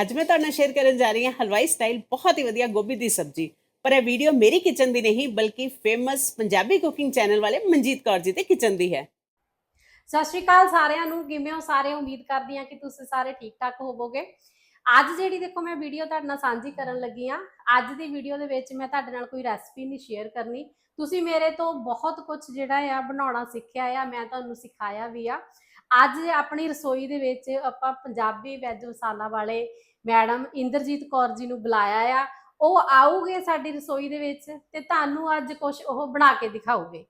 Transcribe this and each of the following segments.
ਅੱਜ ਮੈਂ ਤੁਹਾਡੇ ਨਾਲ ਸ਼ੇਅਰ ਕਰਨ ਜਾ ਰਹੀ ਹਾਂ ਹਲਵਾਈ ਸਟਾਈਲ ਬਹੁਤ ਹੀ ਵਧੀਆ ਗੋਭੀ ਦੀ ਸਬਜ਼ੀ। ਪਰ ਇਹ ਵੀਡੀਓ ਮੇਰੀ ਕਿਚਨ ਦੀ ਨਹੀਂ, ਬਲਕਿ ਫੇਮਸ ਪੰਜਾਬੀ ਕੁਕਿੰਗ ਚੈਨਲ ਵਾਲੇ ਮਨਜੀਤ ਕੌਰ ਜੀ ਦੇ ਕਿਚਨ ਦੀ ਹੈ। ਸਤਿ ਸ਼੍ਰੀ ਅਕਾਲ ਸਾਰਿਆਂ ਨੂੰ, ਕਿਵੇਂ ਹੋ? ਸਾਰੇ ਉਮੀਦ ਕਰਦੀ ਹਾਂ ਕਿ ਤੁਸੀਂ ਸਾਰੇ ਠੀਕ ਠਾਕ ਹੋਵੋਗੇ। ਅੱਜ ਜਿਹੜੀ ਦੇਖੋ ਮੈਂ ਵੀਡੀਓ ਤੁਹਾਡੇ ਨਾਲ ਸਾਂਝੀ ਕਰਨ ਲੱਗੀ ਆ ਅੱਜ ਦੀ ਵੀਡੀਓ ਦੇ ਵਿੱਚ ਮੈਂ ਤੁਹਾਡੇ ਨਾਲ ਕੋਈ ਰੈਸਪੀ ਨਹੀਂ ਸ਼ੇਅਰ ਕਰਨੀ। ਤੁਸੀਂ ਮੇਰੇ ਤੋਂ ਬਹੁਤ ਕੁਝ ਜਿਹੜਾ ਆ ਬਣਾਉਣਾ ਸਿੱਖਿਆ ਆ, ਮੈਂ ਤੁਹਾਨੂੰ ਸਿਖਾਇਆ ਵੀ ਆ। ਅੱਜ ਆਪਣੀ ਰਸੋਈ ਦੇ ਵਿੱਚ ਆਪਾਂ ਪੰਜਾਬੀ ਵੈਜ ਮਸਾਲਾ ਵਾਲੇ ਮੈਡਮ ਇੰਦਰਜੀਤ ਕੌਰ ਜੀ ਨੂੰ ਬੁਲਾਇਆ ਆ ਉਹ ਆਉਗੇ ਸਾਡੀ ਰਸੋਈ ਦੇ ਵਿੱਚ ਤੇ ਤੁਹਾਨੂੰ ਅੱਜ ਕੁਝ ਉਹ ਬਣਾ ਕੇ ਦਿਖਾਉਗੇ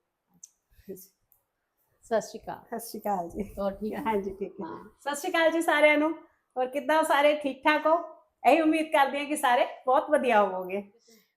ਸਤਿ ਸ਼੍ਰੀ ਅਕਾਲ। ਸਤਿ ਸ਼੍ਰੀ ਅਕਾਲ ਜੀ। ਹੋਰ ਠੀਕ ਹੈ ਹਾਂਜੀ ਠੀਕ ਹਾਂ। ਸਤਿ ਸ਼੍ਰੀ ਅਕਾਲ ਜੀ ਸਾਰਿਆਂ ਨੂੰ। ਹੋਰ ਕਿੱਦਾਂ ਹੋ ਸਾਰੇ? ਠੀਕ ਠਾਕ ਹੋ? ਇਹੀ ਉਮੀਦ ਕਰਦੀ ਹਾਂ ਕਿ ਸਾਰੇ ਬਹੁਤ ਵਧੀਆ ਹੋਵੋਗੇ।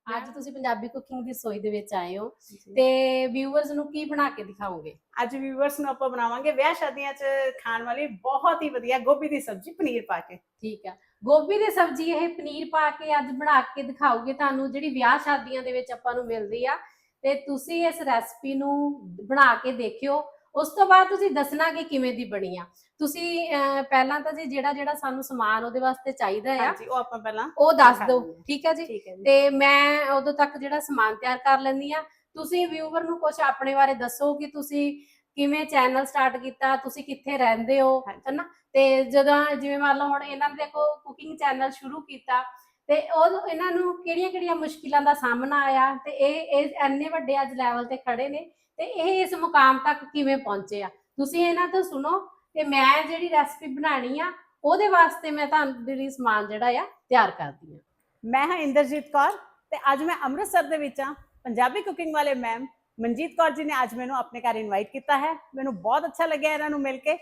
ਅੱਜ ਤੁਸੀਂ ਪੰਜਾਬੀ ਕੁਕਿੰਗ ਦੀ ਰਸੋਈ ਦੇ ਵਿੱਚ ਆਏ ਹੋ ਤੇ ਵਿਊਅਰਸ ਨੂੰ ਕੀ ਬਣਾ ਕੇ ਦਿਖਾਓਗੇ? ਅੱਜ ਵੀਵਰਸ ਨੂੰ ਆਪਾਂ ਬਣਾਵਾਂਗੇ ਵਿਆਹ ਸ਼ਾਦੀਆਂ 'ਚ ਖਾਣ ਵਾਲੀ ਬਹੁਤ ਹੀ ਵਧੀਆ ਗੋਭੀ ਦੀ ਸਬਜ਼ੀ ਪਨੀਰ ਪਾ ਕੇ। ਠੀਕ ਆ। ਗੋਭੀ ਦੀ ਸਬਜ਼ੀ ਇਹ ਪਨੀਰ ਪਾ ਕੇ ਅੱਜ ਬਣਾ ਕੇ ਦਿਖਾਓਗੇ ਤੁਹਾਨੂੰ ਜਿਹੜੀ ਵਿਆਹ ਸ਼ਾਦੀਆਂ ਦੇ ਵਿੱਚ ਆਪਾਂ ਨੂੰ ਮਿਲਦੀ ਆ। ਤੇ ਤੁਸੀਂ ਇਸ ਰੈਸਪੀ ਨੂੰ ਬਣਾ ਕੇ ਦੇਖਿਓ। ਉਸ ਤੋਂ ਬਾਅਦ ਤੁਸੀਂ ਦੱਸਣਾ ਕਿ ਕਿਵੇਂ ਦੀ ਬਣੀ ਆ। ਤੁਸੀਂ ਪਹਿਲਾਂ ਤਾਂ ਜੀ ਜਿਹੜਾ ਜਿਹੜਾ ਸਾਨੂੰ ਸਮਾਨ ਉਹਦੇ ਵਾਸਤੇ ਚਾਹੀਦਾ ਆ ਹਾਂਜੀ ਉਹ ਆਪਾਂ ਪਹਿਲਾਂ ਉਹ ਦੱਸ ਦਿਓ। ਠੀਕ ਹੈ ਜੀ। ਤੇ ਮੈਂ ਉਦੋਂ ਤੱਕ ਜਿਹੜਾ ਸਮਾਨ ਤਿਆਰ ਕਰ ਲੈਂਦੀ ਆ। ਤੁਸੀਂ ਵਿਊਵਰ ਨੂੰ ਕੁਝ ਆਪਣੇ ਬਾਰੇ ਦੱਸੋ ਕਿ ਤੁਸੀਂ ਕਿਵੇਂ ਚੈਨਲ ਸਟਾਰਟ ਕੀਤਾ ਤੁਸੀਂ ਕਿੱਥੇ ਰਹਿੰਦੇ ਹੋ। ਹਨਾ? ਤੇ ਜਦੋਂ ਜਿਵੇਂ ਮੰਨ ਲਓ ਹੁਣ ਇਹਨਾਂ ਨੇ ਦੇਖੋ ਕੁਕਿੰਗ ਚੈਨਲ ਸ਼ੁਰੂ ਕੀਤਾ ਤੇ ਉਹ ਇਹਨਾਂ ਨੂੰ ਕਿਹੜੀਆਂ-ਕਿਹੜੀਆਂ ਮੁਸ਼ਕਿਲਾਂ ਦਾ ਸਾਹਮਣਾ ਆਇਆ? ਤੇ ਇਹ ਇਹ ਇੰਨੇ ਵੱਡੇ ਅੱਜ ਲੈਵਲ ਤੇ ਖੜੇ ਨੇ ਤੇ ਇਹ ਇਸ ਮੁਕਾਮ ਤੱਕ ਕਿਵੇਂ ਪਹੁੰਚੇ ਆ? ਤੁਸੀਂ ਇਹਨਾਂ ਤੋਂ ਸੁਣੋ ਤੇ ਮੈਂ ਜਿਹੜੀ ਰੈਸਪੀ ਬਣਾਣੀ ਆ ਉਹਦੇ ਵਾਸਤੇ ਮੈਂ ਤੁਹਾਨੂੰ ਜਿਹੜੀ ਸਮਾਨ ਜਿਹੜਾ ਆ ਤਿਆਰ ਕਰਦੀ ਆ। ਮੈਂ ਹਾਂ ਇੰਦਰਜੀਤ ਕੌਰ ਤੇ ਅੱਜ ਮੈਂ ਅੰਮ੍ਰਿਤਸਰ ਦੇ ਵਿੱਚ ਹਾਂ ਪੰਜਾਬੀ ਕੁਕਿੰਗ ਵਾਲੇ ਮੈਮ ਮਨਜੀਤ ਕੌਰ ਜੀ ਨੇ ਅੱਜ ਮੈਨੂੰ ਆਪਣੇ ਘਰ ਇਨਵਾਈਟ ਕੀਤਾ ਹੈ। ਮੈਨੂੰ ਬਹੁਤ ਅੱਛਾ ਲੱਗਿਆ ਇਹਨਾਂ ਨੂੰ ਮਿਲ ਕੇ।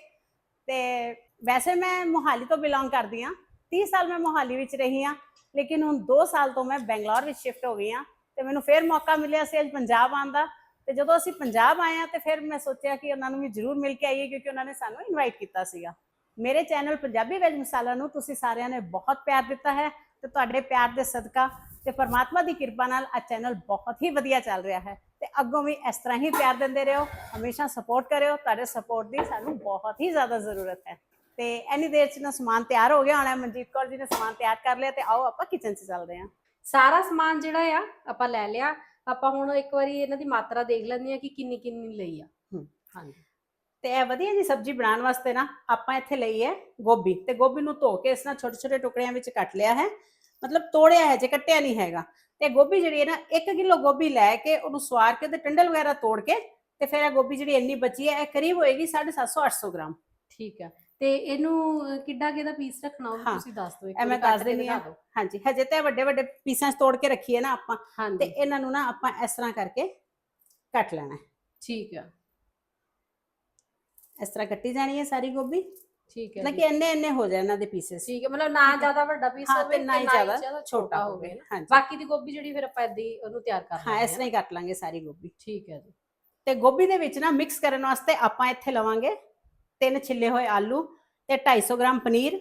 ਤੇ ਵੈਸੇ ਮੈਂ ਮੋਹਾਲੀ ਤੋਂ ਬਿਲੋਂਗ ਕਰਦੀ ਹਾਂ। 30 ਸਾਲ ਮੈਂ ਮੋਹਾਲੀ ਵਿੱਚ ਰਹੀ ਹਾਂ, ਲੇਕਿਨ ਹੁਣ 2 ਸਾਲ ਤੋਂ ਮੈਂ ਬੈਂਗਲੌਰ ਵਿੱਚ ਸ਼ਿਫਟ ਹੋ ਗਈ ਹਾਂ ਤੇ ਮੈਨੂੰ ਫਿਰ ਮੌਕਾ ਮਿਲਿਆ ਸੀ ਅੱਜ ਪੰਜਾਬ ਆਉਣ ਦਾ। ਤੇ ਜਦੋਂ ਅਸੀਂ ਪੰਜਾਬ ਆਏ ਹਾਂ ਤੇ ਫਿਰ ਮੈਂ ਸੋਚਿਆ ਕਿ ਉਹਨਾਂ ਨੂੰ ਵੀ ਜ਼ਰੂਰ ਮਿਲ ਕੇ ਆਈਏ ਕਿਉਂਕਿ ਉਹਨਾਂ ਨੇ ਸਾਨੂੰ ਇਨਵਾਈਟ ਕੀਤਾ ਸੀਗਾ। ਮੇਰੇ ਚੈਨਲ ਪੰਜਾਬੀ ਵੈਜ ਮਸਾਲਾ ਨੂੰ ਤੁਸੀਂ ਸਾਰਿਆਂ ਨੇ ਬਹੁਤ ਪਿਆਰ ਦਿੱਤਾ ਹੈ ਤੇ ਤੁਹਾਡੇ ਪਿਆਰ ਦੇ ਸਦਕਾ ਤੇ ਪਰਮਾਤਮਾ ਦੀ ਕਿਰਪਾ ਨਾਲ ਆ ਚੈਨਲ ਬਹੁਤ ਹੀ ਵਧੀਆ ਚੱਲ ਰਿਹਾ ਹੈ। ਤੇ ਅੱਗੋਂ ਵੀ ਇਸ ਤਰ੍ਹਾਂ ਹੀ ਪਿਆਰ ਦਿੰਦੇ ਰਹੋ ਹਮੇਸ਼ਾ ਸਪੋਰਟ ਕਰਿਓ ਤੁਹਾਡੇ ਸਪੋਰਟ ਦੀ ਸਾਨੂੰ ਬਹੁਤ ਹੀ ਜ਼ਿਆਦਾ ਜ਼ਰੂਰਤ ਹੈ ਤੇ ਐਨੀ ਦੇਰ ਚ ਨਾ ਸਮਾਨ ਤਿਆਰ ਹੋ ਗਿਆ ਹੋਣਾ ਹੈ। ਮਨਜੀਤ ਕੌਰ ਜੀ ਨੇ ਸਮਾਨ ਤਿਆਰ ਕਰ ਲਿਆ ਤੇ ਆਓ ਆਪਾਂ ਕਿਚਨ 'ਚ ਚੱਲਦੇ ਹਾਂ ਸਾਰਾ ਸਮਾਨ ਜਿਹੜਾ ਆ ਆਪਾਂ ਲੈ ਲਿਆ ਆਪਾਂ ਹੁਣ ਇੱਕ ਵਾਰੀ ਇਹਨਾਂ ਦੀ ਮਾਤਰਾ ਦੇਖ ਲੈਂਦੇ ਆ ਕਿ ਕਿੰਨੀ ਕਿੰਨੀ ਲਈ ਆ। ਹਾਂਜੀ ਤੇ ਇਹ ਵਧੀਆ ਜੀ ਸਬਜ਼ੀ ਬਣਾਉਣ ਵਾਸਤੇ ਨਾ ਆਪਾਂ ਇੱਥੇ ਲਈ ਹੈ ਗੋਭੀ ਤੇ ਗੋਭੀ ਨੂੰ ਧੋ ਕੇ ਇਸ ਨਾਲ ਛੋਟੇ ਛੋਟੇ ਟੁਕੜਿਆਂ ਵਿੱਚ ਕੱਟ ਲਿਆ ਹੈ। ਮਤਲਬ ਤੋੜਿਆ ਹੈ ਜੇ ਕੱਟਿਆ ਨਹੀਂ ਹੈਗਾ। ਤੇ ਗੋਭੀ ਜਿਹੜੀ ਹੈ ਨਾ 1 ਕਿਲੋ ਗੋਭੀ ਲੈ ਕੇ ਉਹਨੂੰ ਸਵਾਰ ਕੇ ਤੇ ਟੰਡਲ ਵਗੈਰਾ ਤੋੜ ਕੇ ਤੇ ਫਿਰ ਇਹ ਗੋਭੀ ਜਿਹੜੀ ਇੰਨੀ ਬਚੀ ਹੈ ਇਹ ਕਰੀਬ ਹੋਏਗੀ 750 800 ਗ੍ਰਾਮ। ਠੀਕ ਆ ਤੇ ਇਹਨੂੰ ਕਿੱਡਾ ਕਿਹਦਾ ਪੀਸ ਰੱਖਣਾ ਉਹ ਵੀ ਹਾਂ, ਤੁਸੀਂ ਦੱਸ ਦਿਓ ਇੱਕ ਮੈਂ ਦੱਸ ਦਿੰਦੀ ਹਾਂ। ਹਾਂਜੀ ਹਜੇ ਤੇ ਵੱਡੇ ਵੱਡੇ ਪੀਸਾਂ 'ਚ ਤੋੜ ਕੇ ਰੱਖੀ ਹੈ ਨਾ ਆਪਾਂ। ਤੇ ਇਹਨਾਂ ਨੂੰ ਨਾ ਆਪਾਂ ਇਸ ਤਰ੍ਹਾਂ ਕਰਕੇ ਕੱਟ ਲੈਣਾ ਹੈ। ਠੀਕ ਆ ਇਸ ਤਰ੍ਹਾਂ ਕੱਟੀ ਜਾਣੀ ਹੈ ਸਾਰੀ ਗੋਭੀ। ਠੀਕ ਹੈ ਜੀ। ਕਿ ਇੰਨੇ ਇੰਨੇ ਹੋ ਜਾਣ ਇਹਨਾਂ ਦੇ ਪੀਸਸ ਠੀਕ ਹੈ ਮਤਲਬ ਨਾ। ਜ਼ਿਆਦਾ ਵੱਡਾ ਪੀਸ ਹਾਂ ਹੋਵੇ ਨਾ ਹੀ ਜ਼ਿਆਦਾ ਛੋਟਾ ਹੋਵੇ ਹਾਂਜੀ। ਬਾਕੀ ਦੀ ਗੋਭੀ ਜਿਹੜੀ ਫਿਰ ਆਪਾਂ ਏਦਾਂ ਹੀ ਉਹਨੂੰ ਤਿਆਰ ਕਰ ਹਾਂ ਇਸ ਤਰ੍ਹਾਂ ਹੀ ਕੱਟ ਲਾਂਗੇ ਸਾਰੀ ਗੋਭੀ। ਠੀਕ ਹੈ ਜੀ। ਤੇ ਗੋਭੀ ਦੇ ਵਿੱਚ ਨਾ ਮਿਕਸ ਕਰਨ ਵਾਸਤੇ ਆਪਾਂ ਇੱਥੇ ਲਵਾਂਗੇ ਤਿੰਨ ਛਿੱਲੇ ਹੋਏ ਆਲੂ ਤੇ 250 ਗ੍ਰਾਮ ਪਨੀਰ